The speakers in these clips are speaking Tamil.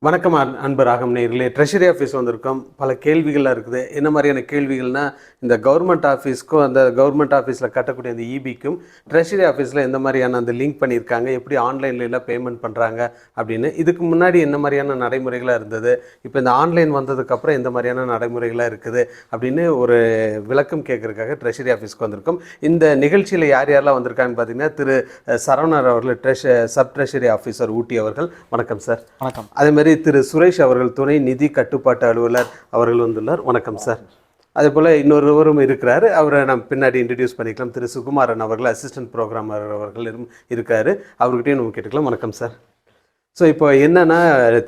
வணக்கம் அன்- அன்பு ராகம் நேர்களே ட்ரெஷரி ஆஃபீஸ் வந்திருக்கோம். பல கேள்விகள்லாம் இருக்குது. என்ன மாதிரியான கேள்விகள்னா இந்த கவர்மெண்ட் ஆஃபீஸ்க்கும் அந்த கவர்மெண்ட் ஆஃபீஸில் கட்டக்கூடிய அந்த இபிக்கும் ட்ரெஷரி ஆஃபீஸில் எந்த மாதிரியான அந்த லிங்க் பண்ணியிருக்காங்க? எப்படி ஆன்லைன்ல எல்லாம் பேமெண்ட் பண்ணுறாங்க அப்படின்னு. இதுக்கு முன்னாடி என்ன மாதிரியான நடைமுறைகளாக இருந்தது? இப்போ இந்த ஆன்லைன் வந்ததுக்கப்புறம் எந்த மாதிரியான நடைமுறைகளாக இருக்குது? அப்படின்னு ஒரு விளக்கம் கேட்கறதுக்காக ட்ரெஷரி ஆஃபீஸ்க்கு வந்திருக்கோம். இந்த நிகழ்ச்சியில் யார் யாரெல்லாம் வந்திருக்காங்கன்னு பார்த்தீங்கன்னா திரு சரவணர் அவர்கள் ட்ரெஷ சப் ட்ரெஷரி ஆஃபீஸர் ஊட்டி அவர்கள். வணக்கம் சார் வணக்கம். அதே மாதிரி திரு சுரேஷ் அவர்கள் துணை நிதி கட்டுப்பாட்டு அலுவலர் அவர்கள் வந்துள்ளார். வணக்கம் சார் அதே போல் இன்னொருவரும் இருக்கிறாரு. அவரை நம்ம பின்னாடி இன்ட்ரடியூஸ் பண்ணிக்கலாம். திரு சுகுமாரன் அவர்கள் அசிஸ்டன்ட் ப்ரோக்ராமர் அவர்கள் இருக்காரு. அவர்கிட்டயும் நம்ம கேட்டுக்கலாம். வணக்கம் சார் ஸோ இப்போ என்னன்னா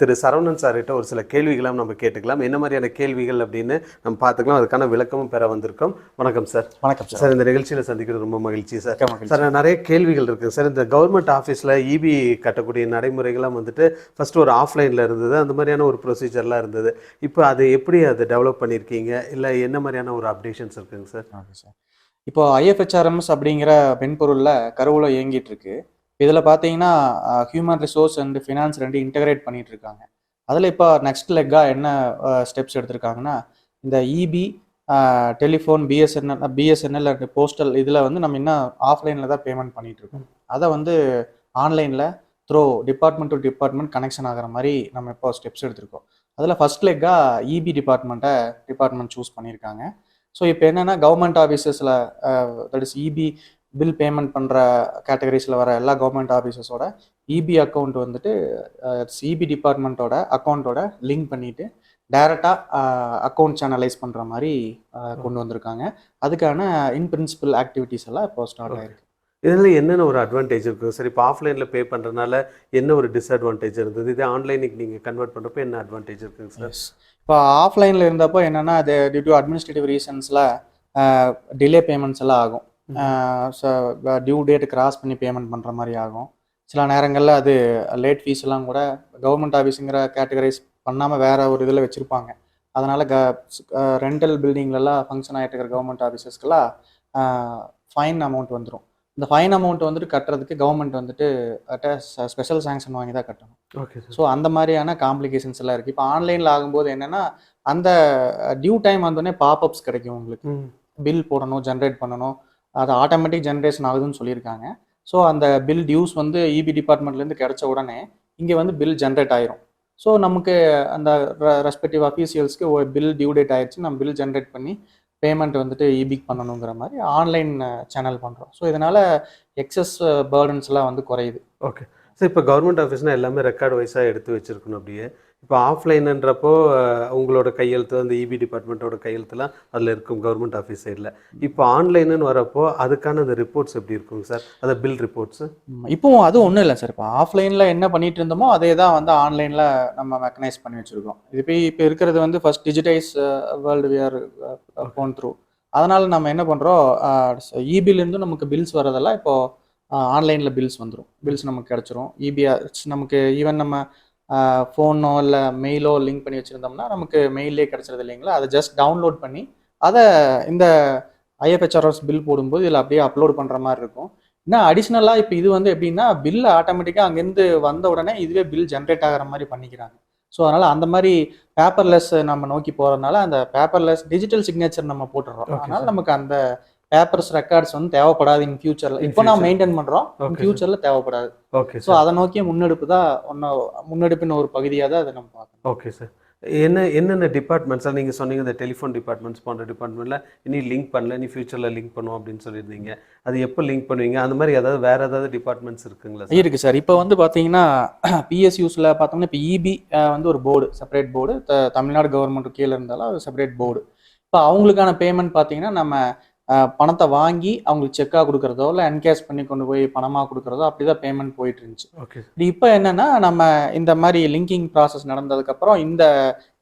திரு சரவணன் சார்கிட்ட ஒரு சில கேள்விகளாம் நம்ம கேட்டுக்கலாம். என்ன மாதிரியான கேள்விகள் அப்படின்னு நம்ம பார்த்துக்கலாம். அதுக்கான விளக்கமும் பெற வந்திருக்கோம். வணக்கம் சார். வணக்கம் சார். சார் இந்த நிகழ்ச்சியில் சந்திக்கிறது ரொம்ப மகிழ்ச்சி சார். சார் நிறைய கேள்விகள் இருக்குது சார் இந்த கவர்மெண்ட் ஆஃபீஸில் இபி கட்டக்கூடிய நடைமுறைகள்லாம் வந்துட்டு ஃபர்ஸ்ட் ஒரு ஆஃப்லைனில் இருந்தது. அந்த மாதிரியான ஒரு ப்ரொசீஜர்லாம் இருந்தது. இப்போ அது எப்படி அதை டெவலப் பண்ணியிருக்கீங்க? இல்லை என்ன மாதிரியான ஒரு அப்டேஷன்ஸ் இருக்குங்க சார்? Okay sir. இப்போ ஐஎஃப்ஹெச்ஆர்எம்எஸ் அப்படிங்கிற மென்பொருளில் கருவூலம் இயங்கிட்டு இருக்கு. இதில் பார்த்தீங்கன்னா ஹியூமன் ரிசோர்ஸ் அண்ட் ஃபினான்ஸ் ரெண்டு இன்டகிரேட் பண்ணிட்டு இருக்காங்க அதில் இப்போ நெக்ஸ்ட் லெக்காக என்ன ஸ்டெப்ஸ் எடுத்திருக்காங்கன்னா இந்த EB telephone BSNL BSNL and postal இதில் வந்து நம்ம இன்னும் ஆஃப்லைனில் தான் பேமெண்ட் பண்ணிகிட்டு இருக்கோம் அதை வந்து ஆன்லைனில் through department to department connection ஆகிற மாதிரி நம்ம இப்போ ஸ்டெப்ஸ் எடுத்திருக்கோம். அதில் ஃபர்ஸ்ட் லெக்காக இபி டிபார்ட்மெண்ட்டை டிபார்ட்மெண்ட் சூஸ் பண்ணியிருக்காங்க ஸோ இப்போ என்னென்னா government ஆஃபீஸஸில் that is EB bill payment பண்ணுற கேட்டகரிஸில் வர எல்லா கவர்மெண்ட் ஆஃபீஸஸோட இபி அக்கௌண்ட் வந்துட்டு இபி டிபார்ட்மெண்ட்டோட அக்கௌண்ட்டோட லிங்க் பண்ணிவிட்டு டைரெக்டாக அக்கௌண்ட் சேனலைஸ் பண்ணுற மாதிரி கொண்டு வந்திருக்காங்க. அதுக்கான இன் பிரின்சிபல் ஆக்டிவிட்டீஸ் எல்லாம் இப்போ ஸ்டார்ட் ஆயிருக்கு. இதில் என்னென்ன ஒரு அட்வான்டேஜ் இருக்குது சார் இப்போ ஆஃப்லைனில் பே பண்ணுறதுனால என்ன ஒரு டிஸ்அட்வான்டேஜ் இருந்தது? இதே ஆன்லைனுக்கு நீங்கள் கன்வெர்ட் பண்ணுறப்போ என்ன அட்வான்டேஜ் இருக்குங்க சார் இப்போ ஆஃப்லைனில் இருந்தப்போ என்னென்னா அது டியூ டு அட்மினிஸ்ட்ரேட்டிவ் ரீசன்ஸில் டிலே பேமெண்ட்ஸ் எல்லாம் ஆகும். டியூ டேட் கிராஸ் பண்ணி பேமெண்ட் பண்ணுற மாதிரி ஆகும். சில நேரங்களில் அது லேட் ஃபீஸ் எல்லாம் கூட கவர்மெண்ட் ஆஃபீஸுங்கிற கேட்டகரைஸ் பண்ணாமல் வேற ஒரு இதில் வச்சுருப்பாங்க. அதனால் க ரெண்டல் பில்டிங்லலாம் ஃபங்க்ஷன் ஆகிட்டு இருக்கிற கவர்மெண்ட் ஆஃபீஸஸ்க்கெல்லாம் ஃபைன் அமௌண்ட் வந்துடும் இந்த ஃபைன் அமௌண்ட் வந்துட்டு கட்டுறதுக்கு கவர்மெண்ட் வந்துட்டு ஸ்பெஷல் சாங்ஷன் வாங்கி தான் கட்டணும். ஓகே ஸோ அந்த மாதிரியான காம்ப்ளிகேஷன்ஸ் எல்லாம் இருக்குது இப்போ ஆன்லைனில் ஆகும்போது என்னென்னா அந்த டியூ டைம் வந்தோடனே பாப்அப்ஸ் கிடைக்கும் உங்களுக்கு. பில் போடணும் ஜென்ரேட் பண்ணணும். அது ஆட்டோமேட்டிக் ஜென்ரேஷன் ஆகுதுன்னு சொல்லியிருக்காங்க. ஸோ அந்த பில் டியூஸ் வந்து இபி டிபார்ட்மெண்ட்லேருந்து கிடச்ச உடனே இங்கே வந்து பில் ஜென்ரேட் ஆயிரும். ஸோ நமக்கு அந்த ரெஸ்பெக்டிவ் அஃபீஷியல்ஸ்க்கு ஒரு பில் டியூ டேட் ஆயிடுச்சு. நம்ம பில் ஜென்ரேட் பண்ணி பேமெண்ட் வந்துட்டு இபிக் பண்ணணுங்கிற மாதிரி ஆன்லைன் சேனல் பண்ணுறோம் ஸோ இதனால் எக்ஸஸ் பேர்டன்ஸ்லாம் வந்து குறையுது. ஓகே சார் இப்போ கவர்மெண்ட் ஆஃபீஸ்னால் எல்லாமே ரெக்கார்ட் வைஸாக எடுத்து வச்சுருக்கணும் அப்படியே. இப்போ ஆஃப்லைன்ன்றப்போ உங்களோட கையெழுத்து அந்த இபி டிபார்ட்மெண்ட்டோட கையெழுத்துலாம் அதில் இருக்கும் கவர்மெண்ட் ஆஃபீஸ் சைடில் இப்போ ஆன்லைனுன்னு வரப்போ அதுக்கான அந்த ரிப்போர்ட்ஸ் எப்படி இருக்குங்க சார்? அந்த பில் ரிப்போர்ட்ஸு ம், இப்போவும் அது ஒன்றும் இல்லை சார். இப்போ ஆஃப்லைனில் என்ன பண்ணிட்டு இருந்தோமோ அதே தான் வந்து ஆன்லைனில் நம்ம மெக்கனைஸ் பண்ணி வச்சுருக்கோம். இது இப்போ இப்போ இருக்கிறது வந்து first digitise world we are phone through அதனால் நம்ம என்ன பண்ணுறோம் இபிலேருந்து நமக்கு பில்ஸ் வரதெல்லாம் இப்போ ஆன்லைனில் பில்ஸ் வந்துடும் பில்ஸ் நமக்கு கிடச்சிரும். இபி நமக்கு ஈவன் நம்ம ஃபோனோ இல்லை மெயிலோ லிங்க் பண்ணி வச்சுருந்தோம்னா நமக்கு மெயிலே கிடச்சிருது இல்லைங்களா? அதை ஜஸ்ட் டவுன்லோட் பண்ணி அதை இந்த ஐஎஃப்ஹெச்ஆர்எஸ் பில் போடும்போது இதில் அப்படியே அப்லோட் பண்ணுற மாதிரி இருக்கும். இன்னும் அடிஷ்னலாக இப்போ இது வந்து எப்படின்னா பில் ஆட்டோமேட்டிக்காக அங்கேருந்து வந்த உடனே இதுவே பில் ஜென்ரேட் ஆகிற மாதிரி பண்ணிக்கிறாங்க. ஸோ அதனால் அந்த மாதிரி பேப்பர்லெஸ் நம்ம நோக்கி போகிறதுனால அந்த பேப்பர்லெஸ் டிஜிட்டல் சிக்னேச்சர் நம்ம போட்டுடுறோம். அதனால். நமக்கு அந்த பேப்பர்ஸ் ரெக்கார்ட்ஸ் வந்து தேவைப்படாது இன் ஃபியூச்சரில் இப்போ நான். Maintain sir. ஃபியூச்சரில் தேவைப்படாது. ஓகே ஸோ அதை நோக்கிய முன்னெடுப்பு தான் ஒன்று முன்னெடுப்பின் ஒரு பகுதியாக தான் அதை நம்ம பார்க்கணும். ஓகே சார் என்ன என்னென்ன டிபார்ட்மெண்ட்ஸ் நீங்கள் சொன்னீங்க இந்த டெலிஃபோன் டிபார்ட்மெண்ட்ஸ் போன்ற டிபார்ட்மெண்ட்டில் இனி லிங்க் பண்ணல இனி ஃபியூச்சரில் லிங்க் பண்ணுவோம் அப்படின்னு சொல்லியிருந்தீங்க. அது எப்போ லிங்க் பண்ணுவீங்க? அந்த மாதிரி ஏதாவது வேறு ஏதாவது டிபார்ட்மெண்ட்ஸ் இருக்குங்களா சார் இருக்கு சார் இப்போ வந்து பார்த்தீங்கன்னா பிஎஸ்யூஸில் பார்த்தோம்னா இப்போ இபி வந்து ஒரு board separate board Tamil Nadu government கீழே இருந்தாலும் அது செப்பரேட் போர்டு இப்போ அவங்களுக்கான பேமெண்ட் பார்த்தீங்கன்னா நம்ம பணத்தை வாங்கி அவங்களுக்கு செக்காக கொடுக்குறதோ இல்லை என்கேஷ் பண்ணி கொண்டு போய் பணமாக கொடுக்குறதோ அப்படி தான் பேமெண்ட் போயிட்டு இருந்துச்சு ஓகே இப்போ என்னன்னா நம்ம இந்த மாதிரி லிங்கிங் ப்ராசஸ் நடந்ததுக்கப்புறம் இந்த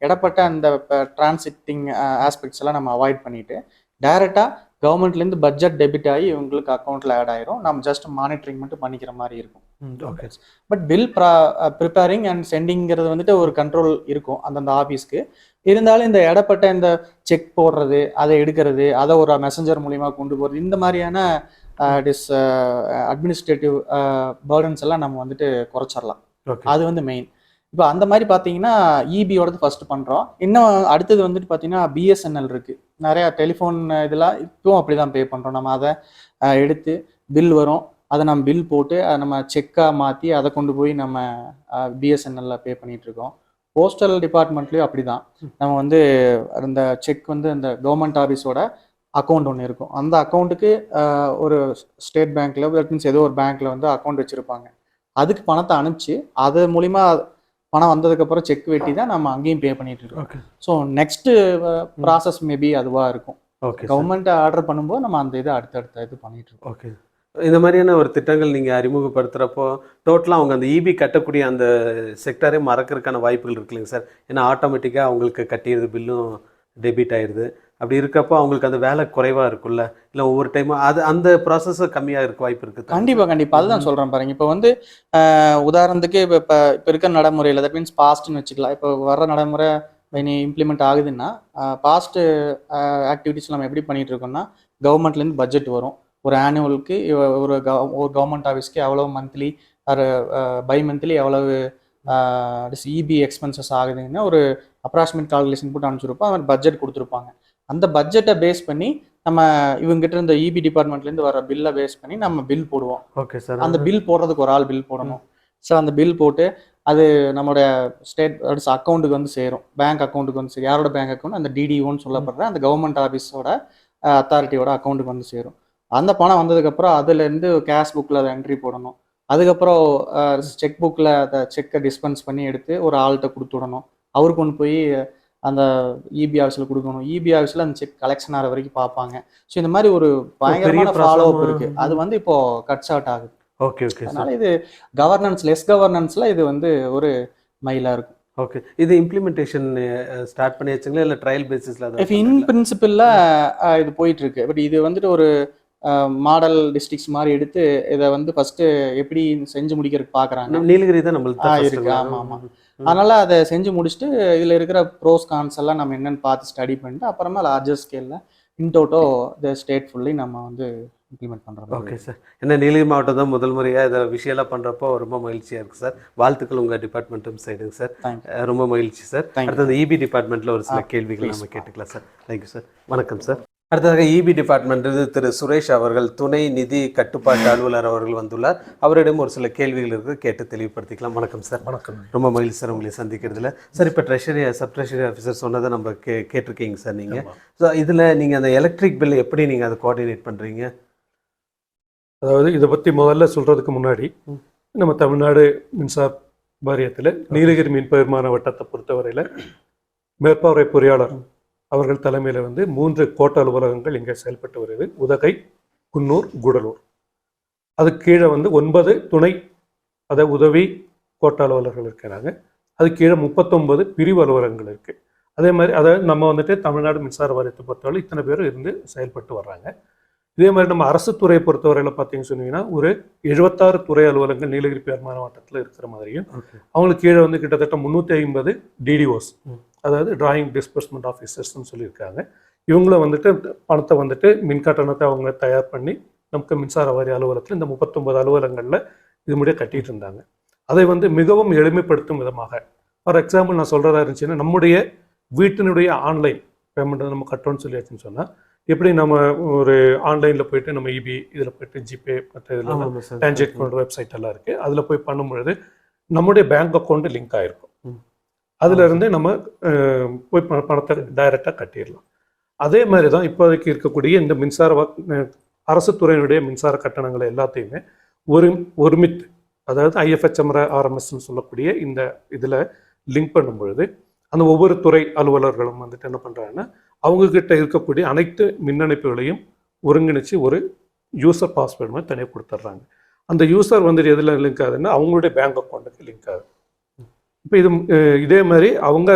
இடப்பட்ட அந்த டிரான்சிட்டிங் ஆஸ்பெக்ட்ஸ் எல்லாம் நம்ம அவாய்ட் பண்ணிட்டு டைரெக்டாக கவர்மெண்ட்லேருந்து பட்ஜெட் டெபிட் ஆகி இவங்களுக்கு அக்கௌண்ட்டில் ஆட் ஆயிரும். நம்ம ஜஸ்ட் மானிட்டரிங் மட்டும் பண்ணிக்கிற மாதிரி இருக்கும். Okay but bill preparing and சென்டிங்கிறது வந்துட்டு ஒரு கண்ட்ரோல் இருக்கும் அந்தந்த ஆஃபீஸ்க்கு இருந்தாலும் இந்த இடப்பட்ட இந்த செக் போடுறது அதை எடுக்கிறது அதை ஒரு மெசஞ்சர் மூலியமா கொண்டு போகிறது இந்த மாதிரியான டிஸ் அட்மினிஸ்ட்ரேட்டிவ் பேர்டன்ஸ் எல்லாம் நம்ம வந்துட்டு குறைச்சிடலாம் அது வந்து மெயின் இப்போ அந்த மாதிரி பார்த்தீங்கன்னா இபியோடது ஃபர்ஸ்ட் பண்ணுறோம் இன்னும் அடுத்தது வந்துட்டு பார்த்தீங்கன்னா பிஎஸ்என்எல் இருக்கு. நிறையா டெலிஃபோன் இதெல்லாம் இப்பவும் அப்படி தான் பே பண்ணுறோம் நம்ம அதை எடுத்து பில் வரும். அதை நம்ம பில் போட்டு அதை நம்ம செக்காக மாற்றி அதை கொண்டு போய் நம்ம பிஎஸ்என்எல்ல பே பண்ணிகிட்ருக்கோம் இருக்கோம். போஸ்டல் டிபார்ட்மெண்ட்லேயும் அப்படி தான் நம்ம வந்து அந்த செக் வந்து அந்த கவர்மெண்ட் ஆஃபீஸோட அக்கௌண்ட் ஒன்று இருக்கும். அந்த அக்கௌண்ட்டுக்கு ஒரு ஸ்டேட் பேங்க்ல மீன்ஸ் ஏதோ ஒரு பேங்க்ல வந்து அக்கௌண்ட் வச்சுருப்பாங்க. அதுக்கு பணத்தை அனுப்பிச்சு அது மூலிமா பணம் வந்ததுக்கப்புறம் செக் வெட்டி தான் நம்ம அங்கேயும் பே பண்ணிட்டு இருக்கோம். Okay so next process maybe அதுவாக இருக்கும். ஓகே கவர்மெண்ட் ஆர்டர் பண்ணும்போது நம்ம அந்த இதை அடுத்தடுத்த இது பண்ணிட்டு இருக்கோம். ஓகே இந்த மாதிரியான ஒரு திட்டங்கள் நீங்கள் அறிமுகப்படுத்துகிறப்போ டோட்டலாக அவங்க அந்த இபி கட்டக்கூடிய அந்த செக்டரே மறக்கறதுக்கான வாய்ப்புகள் இருக்கு இல்லைங்க சார் ஏன்னா ஆட்டோமேட்டிக்காக அவங்களுக்கு கட்டிடுது பில்லும் டெபிட் ஆயிடுது. அப்படி இருக்கப்போ அவங்களுக்கு அந்த வேலை குறைவாக இருக்கும்ல? இல்லை ஒவ்வொரு டைமும் அது அந்த ப்ராசஸ் கம்மியாக இருக்க வாய்ப்பு இருக்குது கண்டிப்பா கண்டிப்பா. அதுதான் சொல்றேன் பாருங்க. இப்போ வந்து உதாரணத்துக்கு இப்போ இப்போ இப்போ இருக்கிற நடைமுறையில் தட் மீன்ஸ் பாஸ்ட்னு வச்சுக்கலாம். இப்போ வர்ற நடைமுறை இனி இம்ப்ளிமெண்ட் ஆகுதுன்னா பாஸ்ட் ஆக்டிவிட்டிஸ் நம்ம எப்படி பண்ணிட்டு இருக்கோம்னா கவர்மெண்ட்லேருந்து பட்ஜெட் வரும். ஒரு ஆனுவலுக்கு ஒரு ஒரு கவர்மெண்ட் ஆஃபீஸ்க்கு எவ்வளவு மந்த்லி ஒரு பை மந்த்லி எவ்வளவு இபி எக்ஸ்பென்சஸ் ஆகுதுன்னு ஒரு அப்ராக்சிமேட் கால்குலேஷன் போட்டு அனுப்பிச்சிருப்போம் அவன் பட்ஜெட் கொடுத்துருப்பாங்க. அந்த பட்ஜெட்டை பேஸ் பண்ணி நம்ம இவங்ககிட்ட இருந்த E இபி டிபார்ட்மெண்ட்லேருந்து வர பில்லை பேஸ் பண்ணி நம்ம பில் போடுவோம். ஓகே சார் அந்த பில் போடுறதுக்கு ஒரு ஆள் பில் போடணும். ஸோ அந்த பில் போட்டு அது நம்மளோட ஸ்டேட் அக்கௌண்ட்டுக்கு வந்து சேரும். பேங்க் அக்கௌண்ட்டுக்கு வந்து சேரும். யாரோட பேங்க் அக்கௌண்ட் அந்த டிடிஓன்னு சொல்லப்படுற அந்த கவர்மெண்ட் ஆஃபீஸோட அத்தாரிட்டியோட அக்கௌண்ட்டுக்கு வந்து சேரும். அந்த பணம் வந்ததுக்கப்புறம் அதுலேருந்து கேஷ் புக்கில் அதை என்ட்ரி போடணும். அதுக்கப்புறம் செக் புக்கில் அதை செக்கை டிஸ்பென்ஸ் பண்ணி எடுத்து ஒரு ஆள்கிட்ட கொடுத்து விடணும். அவரு கொண்டு போய் அந்த இபி ஆஃபீஸில் கொடுக்கணும். இபி ஆஃபீஸில் அந்த செக் கலெக்ஷன் ஆகிற வரைக்கும் பார்ப்பாங்க. ஸோ இந்த மாதிரி ஒரு பயங்கரமான ஃபாலோ அப் ஆ- இருக்கு. அது வந்து இப்போ கட்ஸ் அவுட் ஆகுது. ஓகே ஓகே அதனால இது கவர்னன்ஸ் லெஸ் கவர்னன்ஸ்ல இது வந்து ஒரு மைலா இருக்கும். ஓகே இது இம்ப்ளிமெண்டேஷன் ஸ்டார்ட் பண்ணி வச்சுங்களா? இல்லை ட்ரையல் பேசிஸில் இன் பிரின்சிபிள்ல இது போயிட்டு இருக்கு பட் இது வந்துட்டு ஒரு மாடல் டிஸ்ட்ரிக்ஸ் மாதிரி எடுத்து இதை வந்து ஃபர்ஸ்ட் எப்படி செஞ்சு முடிக்கிறதுக்கு பாக்குறாங்க? நீலகிரி தான் நம்மளுக்கு இருக்கு, first ஆமா, ஆமா. ம். அதனால அதை செஞ்சு முடிச்சுட்டு இதுல இருக்கிற ப்ரோஸ் கான்ஸ் எல்லாம் நம்ம என்னன்னு பார்த்து ஸ்டடி பண்ணிட்டு அப்புறமா larger ஸ்கேல்ல in toto the state fully நம்ம வந்து இம்ப்ளிமெண்ட் பண்றோம் ஓகே சார் என்ன நீலகிரி மாவட்டம் தான் முதல் முறையாக இதை விஷயம்லாம் பண்ணுறப்போ ரொம்ப மகிழ்ச்சியாக இருக்குது சார் வாழ்த்துக்கள் உங்கள் டிபார்ட்மெண்ட்டும் சைடுங்க சார் ரொம்ப மகிழ்ச்சி சார். அடுத்தது இபி டிபார்ட்மெண்ட்டில் ஒரு சில கேள்விகள். நம்ம கேட்டுக்கலாம் சார் தேங்க்யூ சார் வணக்கம் சார் அடுத்ததாக இபி டிபார்ட்மெண்ட் திரு சுரேஷ் அவர்கள் துணை நிதி கட்டுப்பாட்டு அலுவலர் அவர்கள் வந்துள்ளார். அவரிடம் ஒரு சில கேள்விகள் இருக்கு கேட்டு தெளிவுபடுத்திக்கலாம். வணக்கம் சார் வணக்கம். ரொம்ப மகிழ்ச்சி சார் உங்களை சந்திக்கிறதுல. சார் இப்போ ட்ரெஷரி சப் ட்ரெஷரி ஆஃபீஸர் சொன்னதை நம்ம கே கேட்டிருக்கீங்க சார் நீங்கள் ஸோ இதில் நீங்கள் அந்த எலக்ட்ரிக் பில் எப்படி நீங்கள் அதை கோஆர்டினேட் பண்ணுறீங்க அதாவது இதை பற்றி முதல்ல சொல்கிறதுக்கு முன்னாடி. நம்ம தமிழ்நாடு மின்சார வாரியத்தில் நீலகிரி மீன் பகிர்மான வட்டத்தை பொறுத்தவரையில் மேற்பார்வை பொறியாளர் அவர்கள் தலைமையில் வந்து மூன்று கோட்ட அலுவலகங்கள் இங்கே செயல்பட்டு வருது. உதகை குன்னூர் கூடலூர். அதுக்கு கீழே வந்து ஒன்பது துணை அதாவது உதவி கோட்ட அலுவலர்கள் இருக்கிறாங்க. அது கீழே முப்பத்தொன்பது பிரிவு அலுவலகங்கள் இருக்கு. அதே மாதிரி அதாவது நம்ம வந்துட்டு தமிழ்நாடு மின்சார வாரியத்தை பொறுத்தவரை இத்தனை பேர் இருந்து செயல்பட்டு வர்றாங்க. இதே மாதிரி நம்ம அரசு துறையை பொறுத்தவரையில் பார்த்தீங்கன்னு சொன்னீங்கன்னா ஒரு எழுபத்தாறு துறை அலுவலகங்கள் நீலகிரி பேர் மாவட்டத்தில் இருக்கிற மாதிரியும் அவங்களுக்கு கீழே வந்து கிட்டத்தட்ட முந்நூற்றி ஐம்பது டிடிஓஸ். அதாவது டிராயிங் டிஸ்பர்ஸ்மெண்ட் ஆஃபீஸர்ஸ்னு சொல்லியிருக்காங்க. இவங்களும் வந்துட்டு பணத்தை வந்துட்டு மின் கட்டணத்தை அவங்க தயார் பண்ணி நமக்கு மின்சார வாரிய அலுவலகத்தில் இந்த முப்பத்தொன்பது அலுவலகங்களில் இது முடிய கட்டிட்டு இருந்தாங்க. அதை வந்து மிகவும் எளிமைப்படுத்தும் விதமாக. ஃபார் எக்ஸாம்பிள் நான் சொல்கிறதா இருந்துச்சுன்னா நம்முடைய வீட்டினுடைய ஆன்லைன் பேமெண்ட் நம்ம கட்டணும்னு சொல்லியாச்சுன்னு சொன்னால் எப்படி நம்ம ஒரு ஆன்லைனில் போயிட்டு நம்ம இபி இதில் போயிட்டு ஜிபே மற்ற இதில் சார். டான்ஜெட் வெப்சைட் எல்லாம் இருக்கு. அதுல போய் பண்ணும்பொழுது நம்முடைய பேங்க் அக்கௌண்ட் லிங்க் ஆயிருக்கும். ம். அதுல இருந்து நம்ம போய் பண- பணத்தை டைரக்டா கட்டிடலாம். அதே மாதிரி தான் இப்போதைக்கு இருக்கக்கூடிய இந்த மின்சார அரசு துறையினுடைய மின்சார கட்டணங்களை எல்லாத்தையுமே ஒரு ஒருமித்து அதாவது ஐஎஃப்ஹெச்எம்ஆர் ஆர்எம்எஸ்ன்னு சொல்லக்கூடிய இந்த இதுல லிங்க் பண்ணும் பொழுது அந்த ஒவ்வொரு துறை அலுவலர்களும் வந்துட்டு என்ன பண்றாங்கன்னா அவங்க கிட்ட இருக்கக்கூடிய அனைத்து மின்னணைப்புகளையும் ஒருங்கிணைச்சு ஒரு யூசர் பாஸ்வேர்டு மாதிரி தனியாக கொடுத்துட்றாங்க அந்த யூசர் வந்துட்டு எதில் லிங்க் ஆகுதுன்னா அவங்களுடைய பேங்க் அக்கௌண்ட்டுக்கு லிங்க் ஆகுது. இப்போ இது இதே மாதிரி அவங்க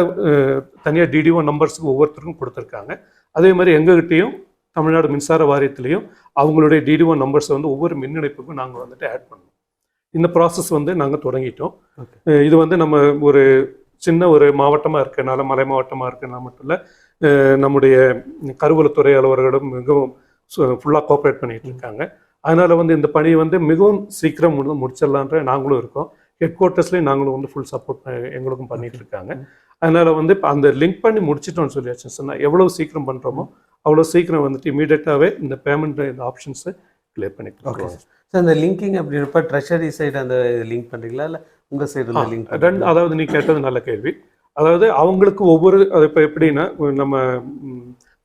தனியாக டிடிஓ நம்பர்ஸுக்கு ஒவ்வொருத்தருக்கும் கொடுத்துருக்காங்க. அதே மாதிரி எங்ககிட்டயும் தமிழ்நாடு மின்சார வாரியத்திலையும் அவங்களுடைய டிடிஓ நம்பர்ஸை வந்து ஒவ்வொரு மின் இணைப்புக்கும் நாங்கள் வந்துட்டு ஆட் பண்ணோம். இந்த ப்ராசஸ் வந்து நாங்கள் தொடங்கிட்டோம். இது வந்து நம்ம ஒரு சின்ன ஒரு மாவட்டமாக இருக்கனால மலை மாவட்டமாக இருக்கனால மட்டும் இல்லை நம்முடைய கருவூலத்துறை அலுவலர்களும் மிகவும் ஃபுல்லாக கோஆப்ரேட் பண்ணிட்டு இருக்காங்க. அதனால வந்து இந்த பணியை வந்து மிகவும் சீக்கிரம் முடி முடிச்சிடலான்ற நாங்களும் இருக்கோம். ஹெட் குவார்ட்டர்ஸ்லேயும் நாங்களும் வந்து ஃபுல் சப்போர்ட் எங்களுக்கும் பண்ணிட்டு இருக்காங்க அதனால வந்து இப்போ அந்த லிங்க் பண்ணி முடிச்சிட்டோம்னு சொல்லியாச்சு. சொன்னால் எவ்வளோ சீக்கிரம் பண்ணுறோமோ அவ்வளோ சீக்கிரம் வந்துட்டு இமீடியட்டாகவே இந்த பேமெண்ட் இந்த ஆப்ஷன்ஸை கிளியர் பண்ணி ஓகே சார் இந்த லிங்கிங் அப்படின்றப்ப ட்ரெஷரி சைடு அந்த லிங்க் பண்ணுறீங்களா இல்லை உங்கள் சைடு லிங்க் ரெண்டு அதாவது நீ கேட்டது நல்ல கேள்வி. அதாவது அவங்களுக்கு ஒவ்வொரு அது இப்போ எப்படின்னா நம்ம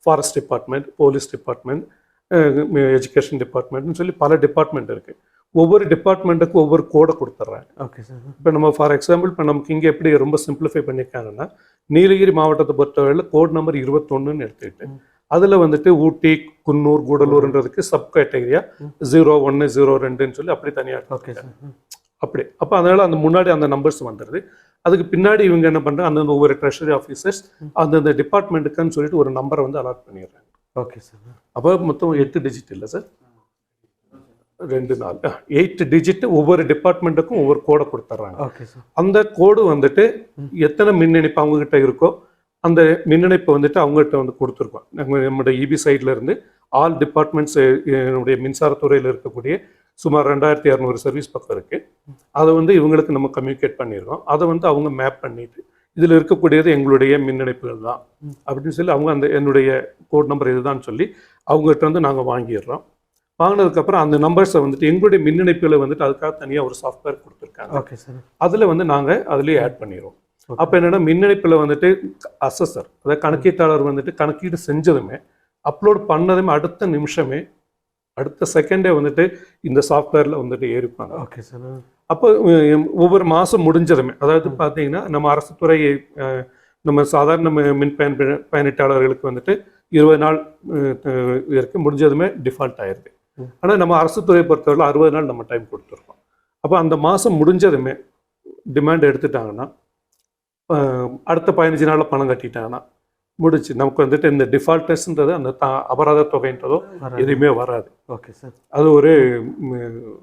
forest department police department education டிபார்ட்மெண்ட்னு சொல்லி பல டிபார்ட்மெண்ட் இருக்கு. ஒவ்வொரு டிபார்ட்மெண்ட்டுக்கும் ஒவ்வொரு கோடை கொடுத்துட்றாங்க ஓகே சார் இப்போ நம்ம ஃபார் எக்ஸாம்பிள் இப்போ நமக்கு இங்கே எப்படி ரொம்ப சிம்பிளிஃபை பண்ணியிருக்காங்கன்னா நீலகிரி மாவட்டத்தை பொறுத்தவரையில் கோட் நம்பர் இருபத்தொன்னுன்னு எடுத்துக்கிட்டு அதில் வந்துட்டு ஊட்டி குன்னூர் கூடலூர்ன்றதுக்கு சப் கேட்டகரியா ஜீரோ ஒன்று ஜீரோ ரெண்டுன்னு சொல்லி அப்படி தனியாக ஓகே அப்படி அப்போ அதனால அந்த முன்னாடி அந்த நம்பர்ஸ் வந்துடுது அதுக்கு பின்னாடி இவங்க என்ன பண்ணுறாங்க அந்தந்த ஒவ்வொரு ட்ரெஷரி ஆஃபீஸர்ஸ் அந்தந்த டிபார்ட்மெண்ட்டுக்குன்னு சொல்லிட்டு ஒரு நம்பரை வந்து அலாட் பண்ணிடுறாங்க. ஓகே சார் அப்போ மொத்தம் எட்டு டிஜிட் இல்லை சார் ரெண்டு நாள். எயிட் டிஜிட் ஒவ்வொரு டிபார்ட்மெண்ட்டுக்கும் ஒவ்வொரு கோடை கொடுத்துட்றாங்க. அந்த கோடு வந்துட்டு எத்தனை மின் இணைப்பு அவங்ககிட்ட இருக்கோ அந்த மின் இணைப்பை வந்துட்டு அவங்ககிட்ட வந்து கொடுத்துருக்கோம். நம்ம நம்முடைய இபி சைட்ல இருந்து ஆல் டிபார்ட்மெண்ட்ஸ் என்னுடைய மின்சாரத்துறையில் இருக்கக்கூடிய சுமார் ரெண்டாயிரத்தி இரநூறு சர்வீஸ் பக்கம் இருக்கு. அதை வந்து இவங்களுக்கு நம்ம கம்யூனிகேட் பண்ணிடுறோம் அதை வந்து அவங்க மேப் பண்ணிட்டு இதில் இருக்கக்கூடியது எங்களுடைய மின் இணைப்புகள் தான் அப்படின்னு சொல்லி அவங்க அந்த என்னுடைய கோட் நம்பர் இதுதான் சொல்லி அவங்ககிட்ட வந்து நாங்கள் வாங்கிடுறோம். வாங்கினதுக்கப்புறம் அந்த நம்பர்ஸை வந்துட்டு எங்களுடைய மின் இணைப்புகளை வந்துட்டு அதுக்காக தனியாக ஒரு சாஃப்ட்வேர் கொடுத்துருக்காங்க. ஓகே சார் அதில் வந்து நாங்கள் அதுலேயே ஆட் பண்ணிடுவோம் அப்போ என்னன்னா மின் இணைப்பில் வந்துட்டு அசஸர் அதாவது கணக்கீட்டாளர் வந்துட்டு கணக்கீடு செஞ்சதுமே அப்லோட் பண்ணதுமே அடுத்த நிமிஷமே அடுத்த செகண்டே வந்துட்டு இந்த சாஃப்ட்வேரில் வந்துட்டு ஏறிப்பாங்க. ஓகே சார் அப்போ ஒவ்வொரு மாதம் முடிஞ்சதுமே அதாவது பார்த்தீங்கன்னா நம்ம அரசு துறை நம்ம சாதாரண மின் பயன் பயணிட்டாளர்களுக்கு வந்துட்டு இருபது நாள் இருக்கு முடிஞ்சதுமே டிஃபால்ட் ஆயிருது. ம். ஆனால் நம்ம அரசு துறையை பொறுத்தவரை அறுபது நாள் நம்ம டைம் கொடுத்துருக்கோம். அப்போ அந்த மாதம் முடிஞ்சதுமே டிமாண்ட் எடுத்துட்டாங்கன்னா அடுத்த பதினஞ்சு நாளில் பணம் கட்டிட்டாங்கன்னா முடிச்சு நமக்கு வந்துட்டு இந்த டிஃபால்டர்ஸ்ன்றது அந்த த- அபராத தொகைன்றதோ எதுவுமே வராது. ஓகே சார் அது ஒரு